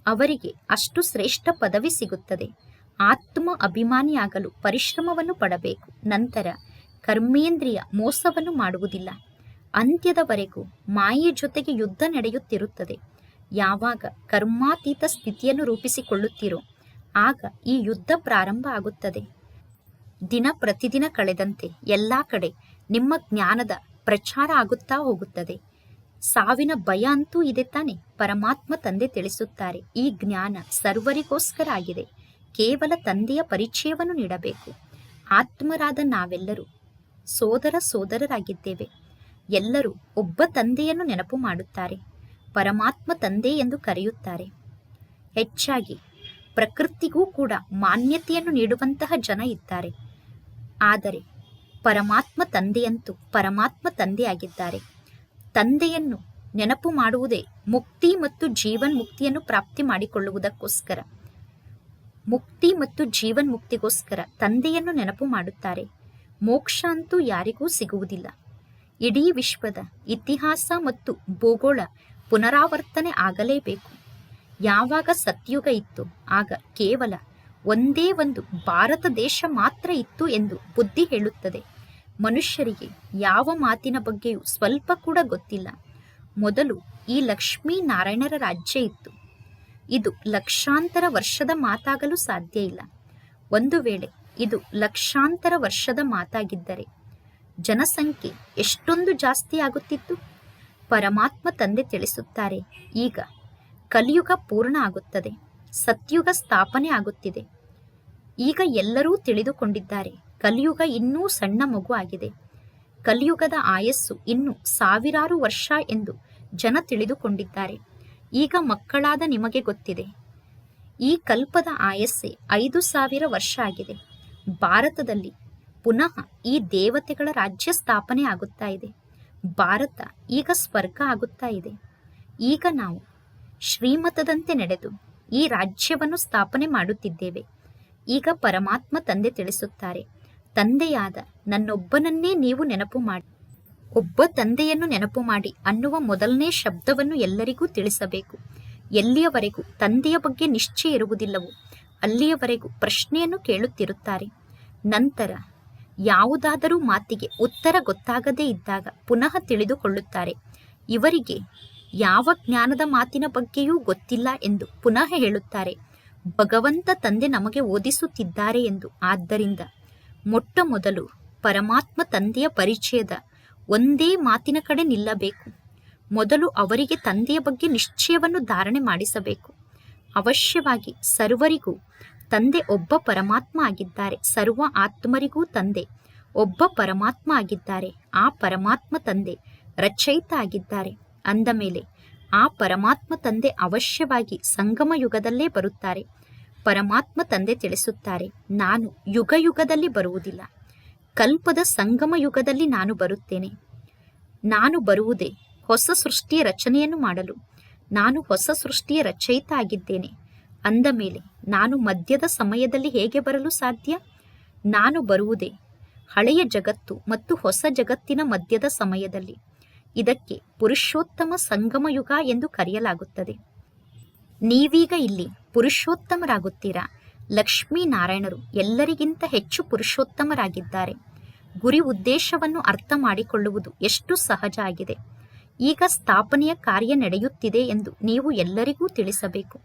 ಅವರಿಗೆ ಅಷ್ಟು ಶ್ರೇಷ್ಠ ಪದವಿ ಸಿಗುತ್ತದೆ. ಆತ್ಮ ಅಭಿಮಾನಿಯಾಗಲು ಪರಿಶ್ರಮವನ್ನು ಪಡಬೇಕು. ನಂತರ ಕರ್ಮೇಂದ್ರಿಯ ಮೋಸವನ್ನು ಮಾಡುವುದಿಲ್ಲ. ಅಂತ್ಯದವರೆಗೂ ಮಾಯೆಯ ಜೊತೆಗೆ ಯುದ್ಧ ನಡೆಯುತ್ತಿರುತ್ತದೆ. ಯಾವಾಗ ಕರ್ಮಾತೀತ ಸ್ಥಿತಿಯನ್ನು ರೂಪಿಸಿಕೊಳ್ಳುತ್ತೀರೋ ಆಗ ಈ ಯುದ್ಧ ಪ್ರಾರಂಭ ಆಗುತ್ತದೆ. ದಿನ ಪ್ರತಿದಿನ ಕಳೆದಂತೆ ಎಲ್ಲ ಕಡೆ ನಿಮ್ಮ ಜ್ಞಾನದ ಪ್ರಚಾರ ಆಗುತ್ತಾ ಹೋಗುತ್ತದೆ. ಸಾವಿನ ಭಯ ಅಂತೂ ಇದೆ ತಾನೆ. ಪರಮಾತ್ಮ ತಂದೆ ತಿಳಿಸುತ್ತಾರೆ, ಈ ಜ್ಞಾನ ಸರ್ವರಿಗೋಸ್ಕರ ಆಗಿದೆ. ಕೇವಲ ತಂದೆಯ ಪರಿಚಯವನ್ನು ನೀಡಬೇಕು. ಆತ್ಮರಾದ ನಾವೆಲ್ಲರೂ ಸೋದರ ಸೋದರರಾಗಿದ್ದೇವೆ. ಎಲ್ಲರೂ ಒಬ್ಬ ತಂದೆಯನ್ನು ನೆನಪು ಮಾಡುತ್ತಾರೆ. ಪರಮಾತ್ಮ ತಂದೆ ಎಂದು ಕರೆಯುತ್ತಾರೆ. ಹೆಚ್ಚಾಗಿ ಪ್ರಕೃತಿಗೂ ಕೂಡ ಮಾನ್ಯತೆಯನ್ನು ನೀಡುವಂತಹ ಜನ ಇದ್ದಾರೆ. ಆದರೆ ಪರಮಾತ್ಮ ತಂದೆಯಂತೂ ಪರಮಾತ್ಮ ತಂದೆಯಾಗಿದ್ದಾರೆ. ತಂದೆಯನ್ನು ನೆನಪು ಮಾಡುವುದೇ ಮುಕ್ತಿ ಮತ್ತು ಜೀವನ್ ಮುಕ್ತಿಯನ್ನು ಪ್ರಾಪ್ತಿ ಮಾಡಿಕೊಳ್ಳುವುದಕ್ಕೋಸ್ಕರ. ಮುಕ್ತಿ ಮತ್ತು ಜೀವನ್ ಮುಕ್ತಿಗೋಸ್ಕರ ತಂದೆಯನ್ನು ನೆನಪು ಮಾಡುತ್ತಾರೆ. ಮೋಕ್ಷ ಅಂತೂ ಯಾರಿಗೂ ಸಿಗುವುದಿಲ್ಲ. ಇಡೀ ವಿಶ್ವದ ಇತಿಹಾಸ ಮತ್ತು ಭೂಗೋಳ ಪುನರಾವರ್ತನೆ ಆಗಲೇಬೇಕು. ಯಾವಾಗ ಸತ್ಯುಗ ಇತ್ತು ಆಗ ಕೇವಲ ಒಂದೇ ಒಂದು ಭಾರತ ದೇಶ ಮಾತ್ರ ಇತ್ತು ಎಂದು ಬುದ್ಧಿ ಹೇಳುತ್ತದೆ. ಮನುಷ್ಯರಿಗೆ ಯಾವ ಮಾತಿನ ಬಗ್ಗೆಯೂ ಸ್ವಲ್ಪ ಕೂಡ ಗೊತ್ತಿಲ್ಲ. ಮೊದಲು ಈ ಲಕ್ಷ್ಮೀ ನಾರಾಯಣರ ರಾಜ್ಯ ಇತ್ತು. ಇದು ಲಕ್ಷಾಂತರ ವರ್ಷದ ಮಾತಾಗಲು ಸಾಧ್ಯ ಇಲ್ಲ. ಒಂದು ವೇಳೆ ಇದು ಲಕ್ಷಾಂತರ ವರ್ಷದ ಮಾತಾಗಿದ್ದರೆ ಜನಸಂಖ್ಯೆ ಎಷ್ಟೊಂದು ಜಾಸ್ತಿ ಆಗುತ್ತಿತ್ತು? ಪರಮಾತ್ಮ ತಂದೆ ತಿಳಿಸುತ್ತಾರೆ, ಈಗ ಕಲಿಯುಗ ಪೂರ್ಣ ಆಗುತ್ತದೆ, ಸತ್ಯುಗ ಸ್ಥಾಪನೆ ಆಗುತ್ತಿದೆ. ಈಗ ಎಲ್ಲರೂ ತಿಳಿದುಕೊಂಡಿದ್ದಾರೆ. ಕಲಿಯುಗ ಇನ್ನೂ ಸಣ್ಣ ಮಗು ಆಗಿದೆ. ಕಲಿಯುಗದ ಆಯಸ್ಸು ಇನ್ನು ಸಾವಿರಾರು ವರ್ಷ ಎಂದು ಜನ ತಿಳಿದುಕೊಂಡಿದ್ದಾರೆ. ಈಗ ಮಕ್ಕಳಾದ ನಿಮಗೆ ಗೊತ್ತಿದೆ. ಈ ಕಲ್ಪದ ಆಯಸ್ಸೆ ಐದು ಸಾವಿರ ವರ್ಷ ಆಗಿದೆ. ಭಾರತದಲ್ಲಿ ಪುನಃ ಈ ದೇವತೆಗಳ ರಾಜ್ಯ ಸ್ಥಾಪನೆ ಆಗುತ್ತಾ ಇದೆ. ಭಾರತ ಈಗ ಸ್ವರ್ಗ ಆಗುತ್ತಾ ಇದೆ. ಈಗ ನಾವು ಶ್ರೀಮತದಂತೆ ನಡೆದು ಈ ರಾಜ್ಯವನ್ನು ಸ್ಥಾಪನೆ ಮಾಡುತ್ತಿದ್ದೇವೆ. ಈಗ ಪರಮಾತ್ಮ ತಂದೆ ತಿಳಿಸುತ್ತಾರೆ. ತಂದೆಯಾದ ನನ್ನೊಬ್ಬನನ್ನೇ ನೀವು ನೆನಪು ಮಾಡಿ, ಒಬ್ಬ ತಂದೆಯನ್ನು ನೆನಪು ಮಾಡಿ ಅನ್ನುವ ಮೊದಲನೇ ಶಬ್ದವನ್ನು ಎಲ್ಲರಿಗೂ ತಿಳಿಸಬೇಕು. ಎಲ್ಲಿಯವರೆಗೂ ತಂದೆಯ ಬಗ್ಗೆ ನಿಶ್ಚಯ ಇರುವುದಿಲ್ಲವೋ ಅಲ್ಲಿಯವರೆಗೂ ಪ್ರಶ್ನೆಯನ್ನು ಕೇಳುತ್ತಿರುತ್ತಾರೆ. ನಂತರ ಯಾವುದಾದರೂ ಮಾತಿಗೆ ಉತ್ತರ ಗೊತ್ತಾಗದೇ ಇದ್ದಾಗ ಪುನಃ ತಿಳಿದುಕೊಳ್ಳುತ್ತಾರೆ. ಇವರಿಗೆ ಯಾವ ಜ್ಞಾನದ ಮಾತಿನ ಬಗ್ಗೆಯೂ ಗೊತ್ತಿಲ್ಲ ಎಂದು ಪುನಃ ಹೇಳುತ್ತಾರೆ. ಭಗವಂತ ತಂದೆ ನಮಗೆ ಓದಿಸುತ್ತಿದ್ದಾರೆ ಎಂದು. ಆದ್ದರಿಂದ ಮೊಟ್ಟ ಮೊದಲು ಪರಮಾತ್ಮ ತಂದೆಯ ಪರಿಚಯದ ಒಂದೇ ಮಾತಿನ ಕಡೆ ನಿಲ್ಲಬೇಕು. ಮೊದಲು ಅವರಿಗೆ ತಂದೆಯ ಬಗ್ಗೆ ನಿಶ್ಚಯವನ್ನು ಧಾರಣೆ ಮಾಡಿಸಬೇಕು. ಅವಶ್ಯವಾಗಿ ಸರ್ವರಿಗೂ ತಂದೆ ಒಬ್ಬ ಪರಮಾತ್ಮ ಆಗಿದ್ದಾರೆ. ಸರ್ವ ಆತ್ಮರಿಗೂ ತಂದೆ ಒಬ್ಬ ಪರಮಾತ್ಮ ಆಗಿದ್ದಾರೆ. ಆ ಪರಮಾತ್ಮ ತಂದೆ ರಚಯಿತ ಆಗಿದ್ದಾರೆ. ಅಂದ ಮೇಲೆ ಆ ಪರಮಾತ್ಮ ತಂದೆ ಅವಶ್ಯವಾಗಿ ಸಂಗಮ ಯುಗದಲ್ಲೇ ಬರುತ್ತಾರೆ. ಪರಮಾತ್ಮ ತಂದೆ ತಿಳಿಸುತ್ತಾರೆ, ನಾನು ಯುಗ ಯುಗದಲ್ಲಿ ಬರುವುದಿಲ್ಲ. ಕಲ್ಪದ ಸಂಗಮ ಯುಗದಲ್ಲಿ ನಾನು ಬರುತ್ತೇನೆ. ನಾನು ಬರುವುದೇ ಹೊಸ ಸೃಷ್ಟಿಯ ರಚನೆಯನ್ನು ಮಾಡಲು. ನಾನು ಹೊಸ ಸೃಷ್ಟಿಯ ರಚಯಿತ ಆಗಿದ್ದೇನೆ. ಅಂದ ಮೇಲೆ, ನಾನು ಮಧ್ಯದ ಸಮಯದಲ್ಲಿ ಹೇಗೆ ಬರಲು ಸಾಧ್ಯ? ನಾನು ಬರುವುದೇ ಹಳೆಯ ಜಗತ್ತು ಮತ್ತು ಹೊಸ ಜಗತ್ತಿನ ಮಧ್ಯದ ಸಮಯದಲ್ಲಿ. ಇದಕ್ಕೆ ಪುರುಷೋತ್ತಮ ಸಂಗಮ ಯುಗ ಎಂದು ಕರೆಯಲಾಗುತ್ತದೆ. ನೀವೀಗ ಇಲ್ಲಿ ಪುರುಷೋತ್ತಮರಾಗುತ್ತೀರಾ? ಲಕ್ಷ್ಮೀನಾರಾಯಣರು ಎಲ್ಲರಿಗಿಂತ ಹೆಚ್ಚು ಪುರುಷೋತ್ತಮರಾಗಿದ್ದಾರೆ. ಗುರಿ ಉದ್ದೇಶವನ್ನು ಅರ್ಥ ಮಾಡಿಕೊಳ್ಳುವುದು ಎಷ್ಟು ಸಹಜ ಆಗಿದೆ. ಈಗ ಸ್ಥಾಪನೆಯ ಕಾರ್ಯ ನಡೆಯುತ್ತಿದೆ ಎಂದು ನೀವು ಎಲ್ಲರಿಗೂ ತಿಳಿಸಬೇಕು.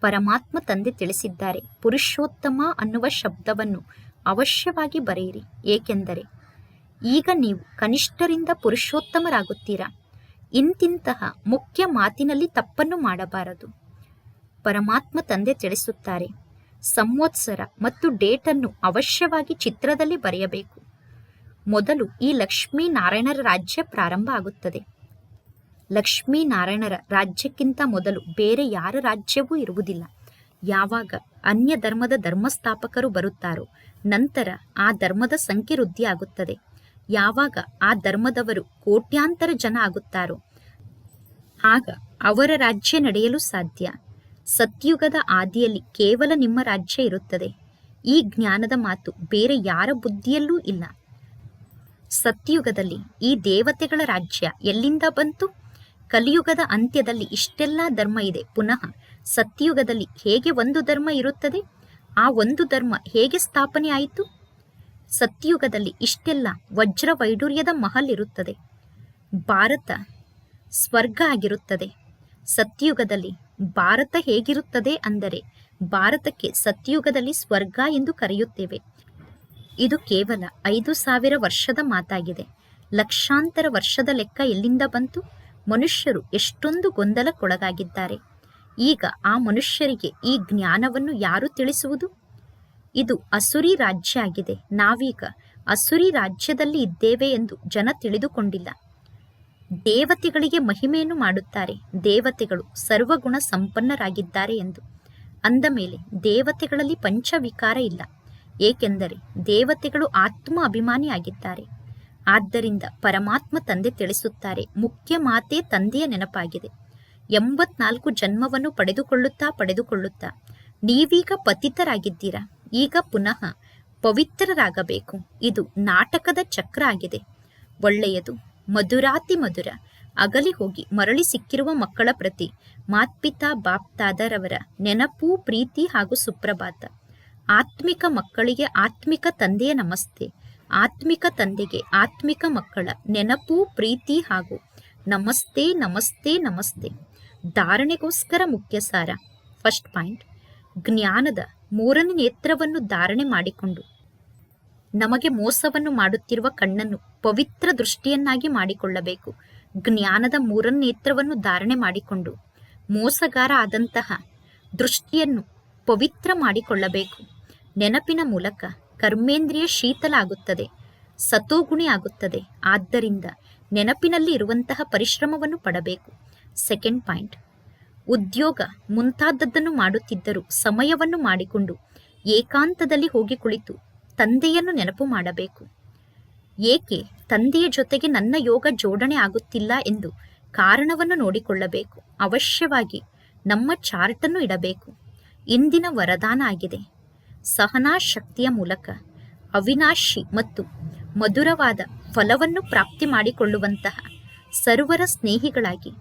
ಪರಮಾತ್ಮ ತಂದೆ ತಿಳಿಸಿದ್ದಾರೆ, ಪುರುಷೋತ್ತಮ ಅನ್ನುವ ಶಬ್ದವನ್ನು ಅವಶ್ಯವಾಗಿ ಬರೆಯಿರಿ. ಏಕೆಂದರೆ ಈಗ ನೀವು ಕನಿಷ್ಠರಿಂದ ಪುರುಷೋತ್ತಮರಾಗುತ್ತೀರಾ. ಇಂತಿಂತಹ ಮುಖ್ಯ ಮಾತಿನಲ್ಲಿ ತಪ್ಪನ್ನು ಮಾಡಬಾರದು. ಪರಮಾತ್ಮ ತಂದೆ ತಿಳಿಸುತ್ತಾರೆ. ಸಂವತ್ಸರ ಮತ್ತು ಡೇಟನ್ನು ಅವಶ್ಯವಾಗಿ ಚಿತ್ರದಲ್ಲಿ ಬರೆಯಬೇಕು. ಮೊದಲು ಈ ಲಕ್ಷ್ಮೀನಾರಾಯಣರ ರಾಜ್ಯ ಪ್ರಾರಂಭ ಆಗುತ್ತದೆ. ಲಕ್ಷ್ಮೀನಾರಾಯಣರ ರಾಜ್ಯಕ್ಕಿಂತ ಮೊದಲು ಬೇರೆ ಯಾರ ರಾಜ್ಯವೂ ಇರುವುದಿಲ್ಲ. ಯಾವಾಗ ಅನ್ಯ ಧರ್ಮದ ಧರ್ಮಸ್ಥಾಪಕರು ಬರುತ್ತಾರೋ, ನಂತರ ಆ ಧರ್ಮದ ಸಂಖ್ಯೆ ವೃದ್ಧಿ ಆಗುತ್ತದೆ. ಯಾವಾಗ ಆ ಧರ್ಮದವರು ಕೋಟ್ಯಾಂತರ ಜನ ಆಗುತ್ತಾರೋ, ಆಗ ಅವರ ರಾಜ್ಯ ನಡೆಯಲು ಸಾಧ್ಯ. ಸತ್ಯುಗದ ಆದಿಯಲ್ಲಿ ಕೇವಲ ನಿಮ್ಮ ರಾಜ್ಯ ಇರುತ್ತದೆ. ಈ ಜ್ಞಾನದ ಮಾತು ಬೇರೆ ಯಾರ ಬುದ್ಧಿಯಲ್ಲೂ ಇಲ್ಲ. ಸತ್ಯುಗದಲ್ಲಿ ಈ ದೇವತೆಗಳ ರಾಜ್ಯ ಎಲ್ಲಿಂದ ಬಂತು? ಕಲಿಯುಗದ ಅಂತ್ಯದಲ್ಲಿ ಇಷ್ಟೆಲ್ಲ ಧರ್ಮ ಇದೆ. ಪುನಃ ಸತ್ಯುಗದಲ್ಲಿ ಹೇಗೆ ಒಂದು ಧರ್ಮ ಇರುತ್ತದೆ? ಆ ಒಂದು ಧರ್ಮ ಹೇಗೆ ಸ್ಥಾಪನೆ ಆಯಿತು? ಸತ್ಯುಗದಲ್ಲಿ ಇಷ್ಟೆಲ್ಲ ವಜ್ರ ವೈಡೂರ್ಯದ ಮಹಲ್ ಇರುತ್ತದೆ. ಭಾರತ ಸ್ವರ್ಗ ಆಗಿರುತ್ತದೆ. ಸತ್ಯುಗದಲ್ಲಿ ಭಾರತ ಹೇಗಿರುತ್ತದೆ ಅಂದರೆ ಭಾರತಕ್ಕೆ ಸತ್ಯುಗದಲ್ಲಿ ಸ್ವರ್ಗ ಎಂದು ಕರೆಯುತ್ತೇವೆ. ಇದು ಕೇವಲ ಐದು ಸಾವಿರ ವರ್ಷದ ಮಾತಾಗಿದೆ. ಲಕ್ಷಾಂತರ ವರ್ಷದ ಲೆಕ್ಕ ಎಲ್ಲಿಂದ ಬಂತು? ಮನುಷ್ಯರು ಎಷ್ಟೊಂದು ಗೊಂದಲಕ್ಕೊಳಗಾಗಿದ್ದಾರೆ. ಈಗ ಆ ಮನುಷ್ಯರಿಗೆ ಈ ಜ್ಞಾನವನ್ನು ಯಾರು ತಿಳಿಸುವುದು? ಇದು ಅಸುರಿ ರಾಜ್ಯ ಆಗಿದೆ. ನಾವೀಗ ಅಸುರಿ ರಾಜ್ಯದಲ್ಲಿ ಇದ್ದೇವೆ ಎಂದು ಜನ ತಿಳಿದುಕೊಂಡಿಲ್ಲ. ದೇವತೆಗಳಿಗೆ ಮಹಿಮೆಯನ್ನು ಮಾಡುತ್ತಾರೆ. ದೇವತೆಗಳು ಸರ್ವಗುಣ ಸಂಪನ್ನರಾಗಿದ್ದಾರೆ ಎಂದು. ಅಂದ ಮೇಲೆ ದೇವತೆಗಳಲ್ಲಿ ಪಂಚವಿಕಾರ ಇಲ್ಲ. ಏಕೆಂದರೆ ದೇವತೆಗಳು ಆತ್ಮ ಅಭಿಮಾನಿಯಾಗಿದ್ದಾರೆ ಆದ್ದರಿಂದ ಪರಮಾತ್ಮ ತಂದೆ ತಿಳಿಸುತ್ತಾರೆ, ಮುಖ್ಯ ಮಾತೆ ತಂದೆಯ ನೆನಪಾಗಿದೆ. ಎಂಬತ್ನಾಲ್ಕು ಜನ್ಮವನ್ನು ಪಡೆದುಕೊಳ್ಳುತ್ತಾ ಪಡೆದುಕೊಳ್ಳುತ್ತಾ ನೀವೀಗ ಪತಿತರಾಗಿದ್ದೀರಾ? ಈಗ ಪುನಃ ಪವಿತ್ರರಾಗಬೇಕು. ಇದು ನಾಟಕದ ಚಕ್ರ ಆಗಿದೆ. ಒಳ್ಳೆಯದು. ಮಧುರಾತಿ ಮಧುರ. ಅಗಲಿ ಹೋಗಿ ಮರಳಿ ಸಿಕ್ಕಿರುವ ಮಕ್ಕಳ ಪ್ರತಿ, ಮಾತ್ಪಿತಾ ಬಾಪ್ತಾದರವರ ನೆನಪು, ಪ್ರೀತಿ ಹಾಗೂ ಸುಪ್ರಭಾತ. ಆತ್ಮಿಕ ಮಕ್ಕಳಿಗೆ ಆತ್ಮಿಕ ತಂದೆಯ ನಮಸ್ತೆ. ಆತ್ಮಿಕ ತಂದೆಗೆ ಆತ್ಮಿಕ ಮಕ್ಕಳ ನೆನಪು, ಪ್ರೀತಿ ಹಾಗೂ ನಮಸ್ತೆ ನಮಸ್ತೆ ನಮಸ್ತೆ. ಧಾರಣೆಗೋಸ್ಕರ ಮುಖ್ಯ ಸಾರ. First point. ಜ್ಞಾನದ ಮೂರನೇ ನೇತ್ರವನ್ನು ಧಾರಣೆ ಮಾಡಿಕೊಂಡು ನಮಗೆ ಮೋಸವನ್ನು ಮಾಡುತ್ತಿರುವ ಕಣ್ಣನ್ನು ಪವಿತ್ರ ದೃಷ್ಟಿಯನ್ನಾಗಿ ಮಾಡಿಕೊಳ್ಳಬೇಕು. ಜ್ಞಾನದ ಮೂರನೇ ನೇತ್ರವನ್ನು ಧಾರಣೆ ಮಾಡಿಕೊಂಡು ಮೋಸಗಾರ ಆದಂತಹ ದೃಷ್ಟಿಯನ್ನು ಪವಿತ್ರ ಮಾಡಿಕೊಳ್ಳಬೇಕು. ನೆನಪಿನ ಮೂಲಕ ಕರ್ಮೇಂದ್ರಿಯ ಶೀತಲ ಆಗುತ್ತದೆ, ಸತೋಗುಣಿ ಆಗುತ್ತದೆ. ಆದ್ದರಿಂದ ನೆನಪಿನಲ್ಲಿ ಇರುವಂತಹ ಪರಿಶ್ರಮವನ್ನು ಪಡಬೇಕು. ಸೆಕೆಂಡ್ ಪಾಯಿಂಟ್, ಉದ್ಯೋಗ ಮುಂತಾದದ್ದನ್ನು ಮಾಡುತ್ತಿದ್ದರೂ ಸಮಯವನ್ನು ಮಾಡಿಕೊಂಡು ಏಕಾಂತದಲ್ಲಿ ಹೋಗಿ ಕುಳಿತು ತಂದೆಯನ್ನು ನೆನಪು ಮಾಡಬೇಕು. ಏಕೆ? ತಂದೆಯ ಜೊತೆಗೆ ನನ್ನ ಯೋಗ ಜೋಡಣೆ ಆಗುತ್ತಿಲ್ಲ ಎಂದು ಕಾರಣವನ್ನು ನೋಡಿಕೊಳ್ಳಬೇಕು. ಅವಶ್ಯವಾಗಿ ನಮ್ಮ ಚಾರ್ಟನ್ನು ಇಡಬೇಕು. ಇಂದಿನ ವರದಾನ ಆಗಿದೆ. ಸಹನಾ ಶಕ್ತಿಯ ಮೂಲಕ ಅವಿನಾಶಿ ಮತ್ತು ಮಧುರವಾದ ಫಲವನ್ನು ಪ್ರಾಪ್ತಿ ಮಾಡಿಕೊಳ್ಳುವಂತಹ ಸರ್ವರ ಸ್ನೇಹಿಗಳಾಗಿ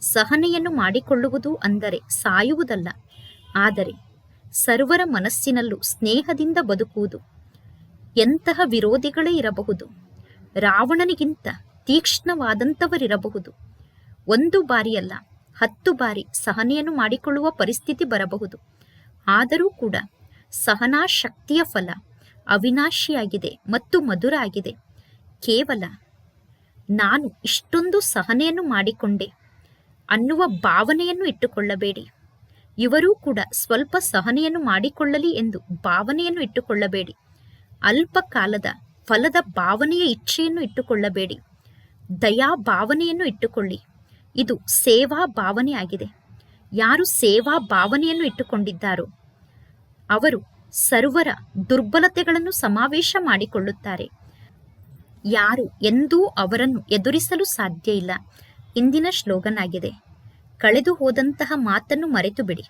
ಸಹನೆಯನ್ನು ಮಾಡಿಕೊಳ್ಳುವುದು ಅಂದರೆ ಸಾಯುವುದಲ್ಲ. ಆದರೆ ಸರ್ವರ ಮನಸ್ಸಿನಲ್ಲೂ ಸ್ನೇಹದಿಂದ ಬದುಕುವುದು ಎಂತಹ ವಿರೋಧಿಗಳೇ ಇರಬಹುದು. ರಾವಣನಿಗಿಂತ ತೀಕ್ಷ್ಣವಾದಂಥವರಿರಬಹುದು ಒಂದು ಬಾರಿಯಲ್ಲ, ಹತ್ತು ಬಾರಿ ಸಹನೆಯನ್ನು ಮಾಡಿಕೊಳ್ಳುವ ಪರಿಸ್ಥಿತಿ ಬರಬಹುದು. ಆದರೂ ಕೂಡ ಸಹನಾ ಶಕ್ತಿಯ ಫಲ ಅವಿನಾಶಿಯಾಗಿದೆ ಮತ್ತು ಮಧುರ ಆಗಿದೆ ಕೇವಲ ನಾನು ಇಷ್ಟೊಂದು ಸಹನೆಯನ್ನು ಮಾಡಿಕೊಂಡೆ ಅನ್ನುವ ಭಾವನೆಯನ್ನು ಇಟ್ಟುಕೊಳ್ಳಬೇಡಿ. ಇವರೂ ಕೂಡ ಸ್ವಲ್ಪ ಸಹನೆಯನ್ನು ಮಾಡಿಕೊಳ್ಳಲಿ ಎಂದು ಭಾವನೆಯನ್ನು ಇಟ್ಟುಕೊಳ್ಳಬೇಡಿ. ಅಲ್ಪ ಕಾಲದ ಫಲದ ಭಾವನೆಯ ಇಚ್ಛೆಯನ್ನು ಇಟ್ಟುಕೊಳ್ಳಬೇಡಿ. ದಯಾ ಭಾವನೆಯನ್ನು ಇಟ್ಟುಕೊಳ್ಳಿ. ಇದು ಸೇವಾ ಭಾವನೆ ಆಗಿದೆ. ಯಾರು ಸೇವಾ ಭಾವನೆಯನ್ನು ಇಟ್ಟುಕೊಂಡಿದ್ದಾರೋ, ಅವರು ಸರ್ವರ ದುರ್ಬಲತೆಗಳನ್ನು ಸಮಾವೇಶ ಮಾಡಿಕೊಳ್ಳುತ್ತಾರೆ. ಯಾರು ಎಂದೂ ಅವರನ್ನು ಎದುರಿಸಲು ಸಾಧ್ಯ ಇಲ್ಲ. ಇಂದಿನ ಶ್ಲೋಗನ್ ಆಗಿದೆ ಕಳೆದು ಹೋದಂತಹ ಮಾತನ್ನು ಮರೆತು ಬಿಡಿ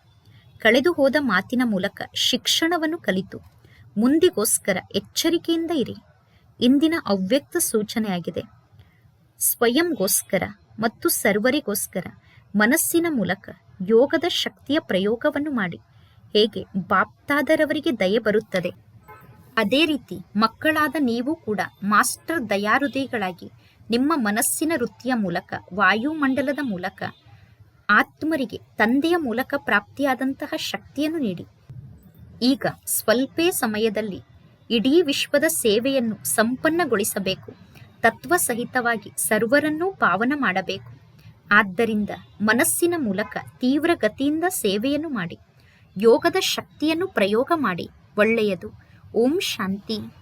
ಕಳೆದು ಹೋದ ಮಾತಿನ ಮೂಲಕ ಶಿಕ್ಷಣವನ್ನು ಕಲಿತು. ಮುಂದಿಗೋಸ್ಕರ ಎಚ್ಚರಿಕೆಯಿಂದ ಇರಿ. ಇಂದಿನ ಅವ್ಯಕ್ತ ಸೂಚನೆಯಾಗಿದೆ. ಸ್ವಯಂಗೋಸ್ಕರ ಮತ್ತು ಸರ್ವರಿಗೋಸ್ಕರ ಮನಸ್ಸಿನ ಮೂಲಕ ಯೋಗದ ಶಕ್ತಿಯ ಪ್ರಯೋಗವನ್ನು ಮಾಡಿ. ಹೇಗೆ ಬಾಪ್ತಾದರವರಿಗೆ ದಯೆ ಬರುತ್ತದೆ. ಅದೇ ರೀತಿ ಮಕ್ಕಳಾದ ನೀವು ಕೂಡ ಮಾಸ್ಟರ್ ದಯಾಹೃದಯಗಳಾಗಿ ನಿಮ್ಮ ಮನಸ್ಸಿನ ವೃತ್ತಿಯ ಮೂಲಕ, ವಾಯುಮಂಡಲದ ಮೂಲಕ, ಆತ್ಮರಿಗೆ ತಂದೆಯ ಮೂಲಕ ಪ್ರಾಪ್ತಿಯಾದಂತಹ ಶಕ್ತಿಯನ್ನು ನೀಡಿ. ಈಗ ಸ್ವಲ್ಪೇ ಸಮಯದಲ್ಲಿ ಇಡೀ ವಿಶ್ವದ ಸೇವೆಯನ್ನು ಸಂಪನ್ನಗೊಳಿಸಬೇಕು ತತ್ವ ಸಹಿತವಾಗಿ ಸರ್ವರನ್ನೂ ಪಾವನ ಮಾಡಬೇಕು. ಆದ್ದರಿಂದ ಮನಸ್ಸಿನ ಮೂಲಕ ತೀವ್ರ ಗತಿಯಿಂದ ಸೇವೆಯನ್ನು ಮಾಡಿ, ಯೋಗದ ಶಕ್ತಿಯನ್ನು ಪ್ರಯೋಗ ಮಾಡಿ, ಒಳ್ಳೆಯದು. ಓಂ ಶಾಂತಿ.